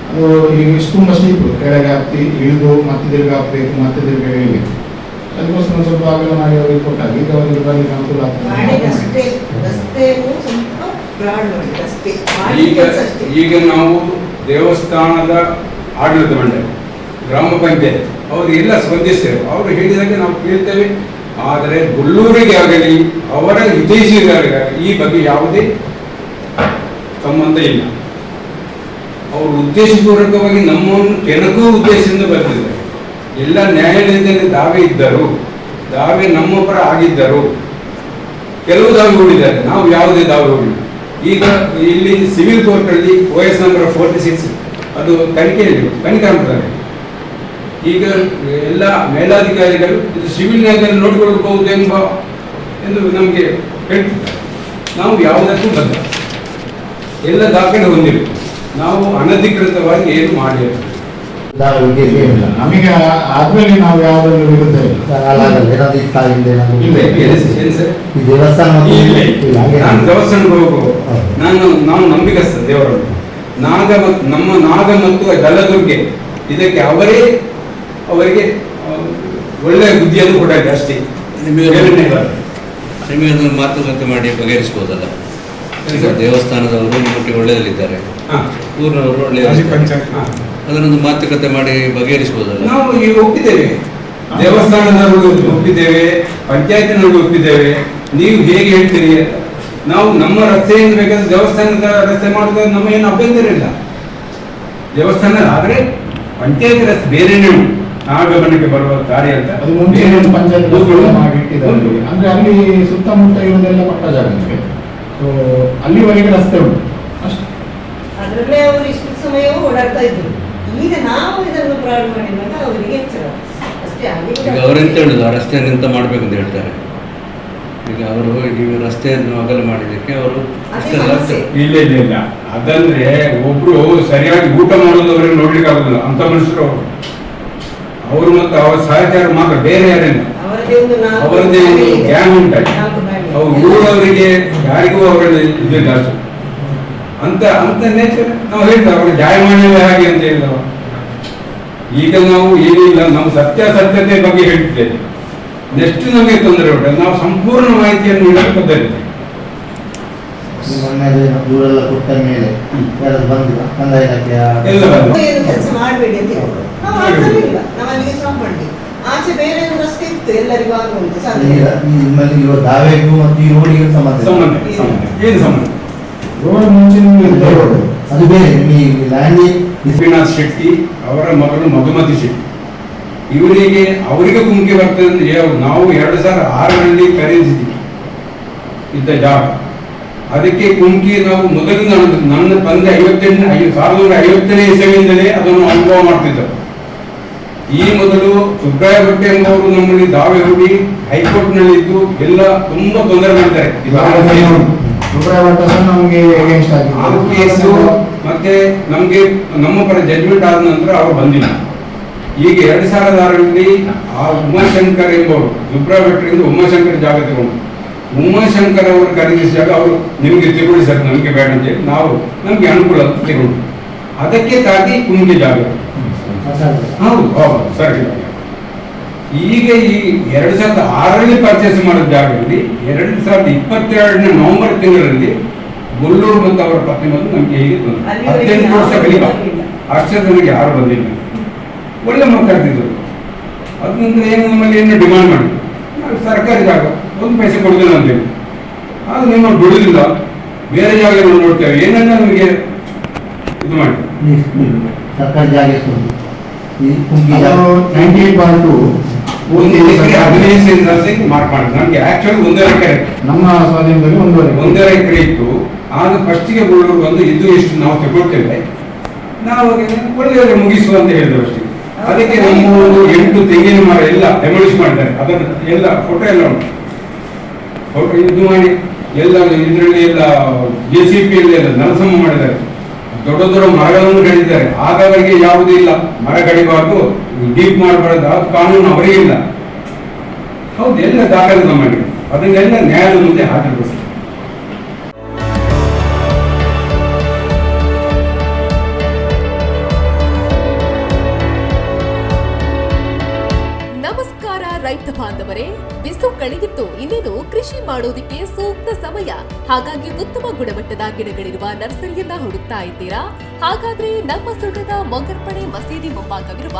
ಅದು ಈಗ ಇಷ್ಟು ತುಂಬ ಸ್ಟೀಪ್ ಕೆಳಗೆ ಹತ್ತಿ ಇಳಿದು ಮತ್ತೆ ತಿರ್ಗಿ ಹಾಕ್ಬೇಕು ಮತ್ತೆ ತಿರ್ಗಿ ಇಳಿಬೇಕು. ಅದಕ್ಕೋಸ್ಕರ ಸ್ವಲ್ಪ ಅಗಲ ಮಾಡಿ ಅವರಿಗೆ ಕೊಟ್ಟಾಗ ಈಗ ಅವರಿಗೆ ಬರಲಿಕ್ಕೆ ಅನುಕೂಲ ಆಗ್ತದೆ ಈಗ ಈಗ ನಾವು ದೇವಸ್ಥಾನದ ಆಡಳಿತ ಮಂಡಳಿ ಗ್ರಾಮ ಪಂಚಾಯತ್ ಅವರು ಎಲ್ಲ ಸ್ಪಂದಿಸ್ತೇವೆ ಅವರು ಹೇಳಿದಾಗ ನಾವು ಕೇಳ್ತೇವೆ. ಆದರೆ ಗುಳ್ಳೂರಿಗೆ ಆಗಲಿ ಅವರ ಹಿತೈಷಿಗಾಗಲಿ ಈ ಬಗ್ಗೆ ಯಾವುದೇ ಸಂಬಂಧ ಇಲ್ಲ. ಅವರು ಉದ್ದೇಶಪೂರ್ವಕವಾಗಿ ನಮ್ಮನ್ನು ಕೆಣಕುವ ಉದ್ದೇಶದಿಂದ ಬರ್ತಿದ್ದಾರೆ ಎಲ್ಲ ನ್ಯಾಯಾಲಯದಲ್ಲಿ ದಾವೆ ಇದ್ದರು ದಾವೆ ನಮ್ಮ ಪರ ಆಗಿದ್ದರು ಕೆಲವು ದಾವೆ ಹೂಡಿದ್ದಾರೆ. ನಾವು ಯಾವುದೇ ದಾವೆ ಹೂಡಿಲ್ಲ. ಈಗ ಇಲ್ಲಿ ಸಿವಿಲ್ ಕೋರ್ಟಲ್ಲಿ O S number forty six ಅದು ತನಿಖೆಯಲ್ಲಿ ತನಿಖೆ ಮಾಡ್ತಾರೆ ಈಗ ಎಲ್ಲ ಮೇಲಾಧಿಕಾರಿಗಳು ಇದು ಸಿವಿಲ್ ನ್ಯಾಯದಲ್ಲಿ ನೋಡಿಕೊಳ್ಳಬಹುದು ಎಂಬ ಎಂದು ನಮಗೆ ಹೇಳ್ತಿದ್ದಾರೆ. ನಾವು ಯಾವುದಕ್ಕೂ ಬದ್ಧ. ಎಲ್ಲ ದಾಖಲೆ ಹೊಂದಿರಬೇಕು ನಾವು ಅನಧಿಕೃತವಾಗಿ ಏನು ಮಾಡಿಲ್ಲ. ಏನಿಲ್ಲ. ನಮಗೆ ಆದ್ಮೇಲೆ ನಾವು ಯಾವುದನ್ನು ವಿರುದ್ಧ ಇಲ್ಲ. ಏನಾದ್ರು ಇತ್ತ ಹಿಂದೆ ಇಲ್ಲ? ಈ ದೇವಸ್ಥಾನ ಇಲ್ಲ ಇಲ್ಲ, ನಾನು ದೇವಸ್ಥಾನಕ್ಕೆ ಹೋಗುವ. ನಾನು ನಾವು ನಂಬಿಕಸ್ತ ದೇವರನ್ನು. ನಾಗ ಮತ್ತು ನಮ್ಮ ನಾಗ ಮತ್ತು ಗಲ್ಲದುರ್ಗೆ. ಇದಕ್ಕೆ ಅವರೇ ಅವರಿಗೆ ಒಳ್ಳೆ ಒಳ್ಳೆಯ ಬುದ್ಧಿಯನ್ನು ಕೊಡಲಿ ಅಷ್ಟೇ. ನಿಮಗೆ ಇಲ್ಲ. ನಿಮಗೆ ಮಾತುಕತೆ ಮಾಡಿ ಬಗೆಹರಿಸ್ಬೋದಲ್ಲ? ದೇವಸ್ಥಾನದವರು ನಿಮ್ಮೊಟ್ಟಿಗೆ ಒಳ್ಳೆಯದಲ್ಲಿದ್ದಾರೆ. ಹಾ. ಊರಿನವರು ಒಳ್ಳೆಯದಿದ್ದಾರೆ ಅದನ್ನೊಂದು ಮಾತುಕತೆ ಮಾಡಿ ಬಗೆಹರಿಸಬಹುದು ನಾವು ಈಗ ಒಪ್ಪಿದ್ದೇವೆ. ದೇವಸ್ಥಾನದವರು ಒಪ್ಪಿದ್ದೇವೆ ಪಂಚಾಯತಿನವರು ಒಪ್ಪಿದ್ದೇವೆ. ನೀವು ಹೇಗೆ ಹೇಳ್ತೀರಿ? ನಾವು ನಮ್ಮ ರಸ್ತೆಯಿಂದ ಬೇಕಾದ್ರೆ ದೇವಸ್ಥಾನದ ರಸ್ತೆ ಮಾಡೋದು ನಮ್ಮ ಏನು ಅಭ್ಯಂತರ ಇಲ್ಲ. ದೇವಸ್ಥಾನ ಆದರೆ ಪಂಚಾಯತ್ ರಸ್ತೆ ಬೇರೆನೇ ಉಂಟು? ನಾಗಮನಕ್ಕೆ ಬರುವ ದಾರಿ ಅಂತ. ಅದು ಮುಂಚೆ ಒಂದು ಪಂಚಾಯತ್ ಅಂದ್ರೆ ಅಲ್ಲಿ ಸುತ್ತಮುತ್ತ ಇರೋದೆಲ್ಲ ಪಟ್ಟ ಜಾಗ ಸೊ ಅಲ್ಲಿವರೆಗೆ ರಸ್ತೆ ಉಂಟು. ಅಷ್ಟೇ. ಅದರಲ್ಲೇ ಅವರು ಇಷ್ಟು ಸಮಯವೂ ಓಡಾಡ್ತಾ ಇದ್ರು. ಈಗ ನಾವು ಇದನ್ನು ಪ್ರಾರಂಭ ಮಾಡಿದಾಗ ಅವರಿಗೆ ಎಚ್ಚರ ಅಷ್ಟೇ ಈಗ ಅವರೆಂತ ಹೇಳುದು? ಆ ರಸ್ತೆಯನ್ನು ಎಂತ ಮಾಡ್ಬೇಕು ಅಂತ ಹೇಳ್ತಾರೆ. ಈಗ ಅವರು ನೀವು ರಸ್ತೆಯನ್ನು ಅಗಲ ಮಾಡಿದಕ್ಕೆ ಅವರು. ಇಲ್ಲ ಇಲ್ಲ ಇಲ್ಲ. ಅದಂದ್ರೆ ಒಬ್ರು ಸರಿಯಾಗಿ ಊಟ ಮಾಡೋದವ್ರಿಗೆ ನೋಡ್ಲಿಕ್ಕೆ ಆಗುದಿಲ್ಲ. ಅಂತ ಮನುಷ್ಯರು ಅವರು. ಮತ್ತೆ ಮತ್ತು ಅವರ ಸಹಚಾರ ಮಾತ್ರ ಬೇರೆ ಯಾರಿಲ್ಲ ಅವರದ್ದೇ ಗ್ಯಾನ್. ಗ್ಯಾಂಗ್ ಉಂಟು. ಅವ್ರು ಊರವರಿಗೆ ಯಾರಿಗೂ ಅವರಲ್ಲಿ ಇದಿಲ್ಲ ಅಷ್ಟು ಅಂತ ಅಂತ ನೇಚರ್ ನಾವು ಹೇಳ್ತೇವೆ ಅವರು ಹಾಗೆ ಅಂತ ಹೇಳಿದವ. ಈಗ ನಾವು ಏನಿಲ್ಲ ನಾವು ಸತ್ಯಾಸತ್ಯತೆ ಬಗ್ಗೆ ಹೇಳ್ತೇವೆ. ಎಷ್ಟು ನಮಗೆ ತೊಂದರೆ ಉಂಟು. ನಾವು ಸಂಪೂರ್ಣ ಮಾಹಿತಿಯನ್ನು ನೀಡಲು ಬದ್ಧರಿದ್ದೇವೆ ದೂರೆಲ್ಲ ಕೊಟ್ಟ ಮೇಲೆ ಬಂದಿಲ್ಲ ಕಂದಾಯ ಕೆಲಸ ಮಾಡಬೇಡಿ ಅಂತ ಹೇಳಿದ್ರು ಆಚೆ ಬೇರೆ ರಸ್ತೆ ಇತ್ತು ಎಲ್ಲರಿಗೂ ಆಗುವಂತ ನಿಮ್ಮಲ್ಲಿ ಇರುವ ದಾವೆಗೂ ಮತ್ತು ಈ ರೋಡಿಗೆ ಸಂಬಂಧ ಏನು ಸಂಬಂಧ ರೋಡ್ ಮುಂಚೆ ಇದೇ road. ಅದು ಬೇರೆ. ಈ ಲ್ಯಾಂಡಿ ವಿಶ್ವನಾಥ್ ಶೆಟ್ಟಿ ಅವರ ಮಗಳು ಮಧುಮತಿ ಶೆಟ್ಟಿ. ಇವರಿಗೆ ಅವರಿಗೆ ಕುಂಕಿ ಬರ್ತದೆ ಅಂದ್ರೆ ನಾವು ಎರಡು ಸಾವಿರ ಆರರಲ್ಲಿ ಖರೀದಿಸಿದ್ವಿ. ಇದ್ದ ಜಾಗ. ಅದಕ್ಕೆ ಕುಂಕಿ ನಾವು ಮೊದಲಿಂದ ನನ್ನ- ನನ್ನ ತಂದೆ ಐವತ್ತೆಂಟು ಐದು ಸಾವಿರದ ನೂರ ಐವತ್ತನೇ ಇಸವಿಯಿಂದಲೇ ಅದನ್ನು ಅನುಭವ ಮಾಡ್ತಿದ್ದರು. ಈ ಮೊದಲು ಸುಬ್ರಾಯ ಭಟ್ಟೆ ಎಂಬವರು ನಮ್ಮಲ್ಲಿ ದಾವೆ ಹೋಗಿ ಹೈಕೋರ್ಟ್ನಲ್ಲಿ ಇದ್ದು ಎಲ್ಲ ತುಂಬಾ ತೊಂದರೆ ಮಾಡ್ತಾರೆ ಭಟ್ ನಮಗೆ ಅಗೇನ್ಸ್ಟ್ ಆ ಕೇಸು ಮತ್ತೆ ನಮಗೆ ನಮ್ಮ ಪರ ಜಡ್ಜ್ಮೆಂಟ್ ಆದ ನಂತರ ಅವರು ಬಂದಿಲ್ಲ. ಈಗ ಎರಡ್ ಸಾವಿರದ ಆರರಲ್ಲಿ ಆ ಉಮಾಶಂಕರ್ ಎಂಬವರು ಸುಬ್ರಾ ಭಟ್ರಿಂದ ಉಮಾಶಂಕರ್ ಜಾಗ ತಗೊಂಡು. ಉಮಾಶಂಕರ್ ಅವರು ಖರೀದಿಸಿದಾಗ ಅವರು ನಿಮಗೆ ತಗೊಳ್ಳಿ ಸರ್ ನಮಗೆ ಬೇಡ ಅಂತ ಹೇಳಿ ನಾವು ನಮಗೆ ಅನುಕೂಲ ಅಂತ ತಗೊಂಡು ಅದಕ್ಕೆ ತಾಗಿ ಕುಂಗಿ ಜಾಗ. ಹೌದು ಹೌದು ಸರಿ. ಈಗ ಈ ಎರಡು ಸಾವಿರದ ಆರರಲ್ಲಿ ಪರ್ಚೇಸ್ ಮಾಡಿದ ಜಾಗದಲ್ಲಿ ಎರಡು ಸಾವಿರದ ಇಪ್ಪತ್ತೆರಡನೇ ನವೆಂಬರ್ ತಿಂಗಳಲ್ಲಿ ಗೊಲ್ಲೂರು ಮತ್ತು ಅವರ ಪತ್ನಿ ಬಂದು ನಮಗೆ ಹೀಗೆ ಬಂದರು. ಹದಿನೆಂಟು ವರ್ಷ ಕಲಿಕ ಬಂದಿಲ್ಲ. ಅಕ್ಷರದವರಿಗೆ ಯಾರು ಬಂದಿಲ್ಲ. ಒಳ್ಳೆ ಮಾತಾಡ್ತಿದ್ರು ಅದ ನಂತರ ಏನು ನಮ್ಮಲ್ಲಿ ಏನು ಡಿಮಾಂಡ್ ಮಾಡಿ ನಾವು ಸರ್ಕಾರಿ ಜಾಗ ಒಂದು ಪೈಸೆ ಕೊಡಲಿಲ್ಲ ಅಂತೇಳಿ ಅದು ನಿಮ್ಮ ಬಿಡುದಿಲ್ಲ. ಬೇರೆ ಜಾಗ ನೋಡ್ತೇವೆ. ಏನನ್ನ ನಮಗೆ ಇದು ಮಾಡಿ ಸರ್ಕಾರಿ ಜಾಗ ನೈಂಟಿ ಏಟ್ ಬಾರ್ ಟು ಒಂದು ಎಕರೆ ಹದಿನೈದು ಸೆಂಟ್ ನರ್ಸರಿ ಮಾರ್ಕ್ ಮಾಡಿದ್ರು ನಮ್ಗೆ ಆಕ್ಚುಲಿ ಒಂದೂವರೆ ಎಕರೆ. ನಮ್ಮ ಸ್ವಾಧೀನದಲ್ಲಿ ಒಂದೂವರೆ ಒಂದೂವರೆ ಎಕರೆ ಇತ್ತು. ಆಗ ಫಸ್ಟಿಗೆ ಬಳ್ಳೂರು ಬಂದು ಇದು ಎಷ್ಟು ನಾವು ತಗೊಳ್ತೇವೆ? ನಾವು ಒಳ್ಳೆಯದೇ ಮುಗಿಸುವ ಅಂತ ಹೇಳಿದ್ರು ಅಷ್ಟೇ. ಅದಕ್ಕೆ ನಮ್ಮ ಒಂದು ಎಂಟು ತೆಂಗಿನ ಮರ ಎಲ್ಲ ಡೆಮೊಲಿಷ್ ಮಾಡಿದ್ದಾರೆ. ಅದನ್ನು ಎಲ್ಲ ಫೋಟೋ ಎಲ್ಲ ಉಂಟು. ಫೋಟೋ ಇದು ಮಾಡಿ ಎಲ್ಲ ಇದರಲ್ಲಿ ಎಲ್ಲ ಜೆ ಸಿ ಪಿ ಎಲ್ಲ ನರಸಮ್ಮ ಮಾಡಿದ್ದಾರೆ. ದೊಡ್ಡ ದೊಡ್ಡ ಮರಗಳನ್ನು ಕಡಿದಿದ್ದಾರೆ ಆಗ ಅವರಿಗೆ ಯಾವುದೂ ಇಲ್ಲ. ಮರ ಕಡಿಬಾರ್ದು. ಡೀಪ್ ಮಾಡಬಾರ್ದು ಕಾನೂನು ಅವರಿಗೆ ಇಲ್ಲ. ಹೌದು, ಎಲ್ಲ ದಾಖಲೆ ಮಾಡಿ ಅದನ್ನೆಲ್ಲ ನ್ಯಾಯದ ಮುಂದೆ ಹಾಕಿರ್ಬೇಕು ನಮಸ್ಕಾರ ರೈತ ಬಾಂಧವರೇ, ಬಿಸು ಕಳೆದಿತ್ತು. ಇನ್ನೇನು ಕೃಷಿ ಮಾಡೋದಿಕ್ಕೆ ಸೂಕ್ತ ಸಮಯ. ಹಾಗಾಗಿ ಉತ್ತಮ ಗುಣಮಟ್ಟದ ಗಿಡಗಳಿರುವ ನರ್ಸರಿಯನ್ನ ಹುಡುಕ್ತಾ ಇದ್ದೀರಾ? ಹಾಗಾದ್ರೆ ನಮ್ಮ ಸುಳ್ಳದ ಮೊಗರ್ಪಣೆ ಮಸೀದಿ ಮುಂಭಾಗವಿರುವ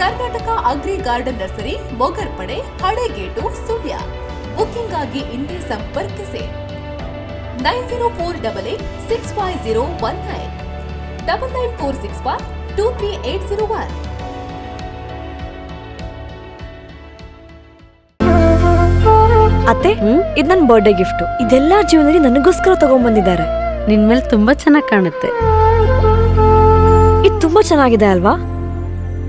Karnataka agri garden nursery Mogarpade Halegate, Sullia. Booking ಆಗಿ ಇಂದೇ ಸಂಪರ್ಕಿಸಿ. Nine zero four double eight six five zero one nine. Double nine four six five two three eight zero one. ಅತ್ತೆ, ಇದು ನನ್ನ ಬರ್ಡೇ ಗಿಫ್ಟ್ ಇದೆಲ್ಲ ಜೀವನದಲ್ಲಿ ನನಗೋಸ್ಕರ ತಗೊಂಡ್ಬಂದಿದ್ದಾರೆ ನಿನ್ ಮೇಲೆ ತುಂಬಾ ಚೆನ್ನಾಗಿ ಕಾಣುತ್ತೆ. ಇದು ತುಂಬಾ ಚೆನ್ನಾಗಿದೆ ಅಲ್ವಾ?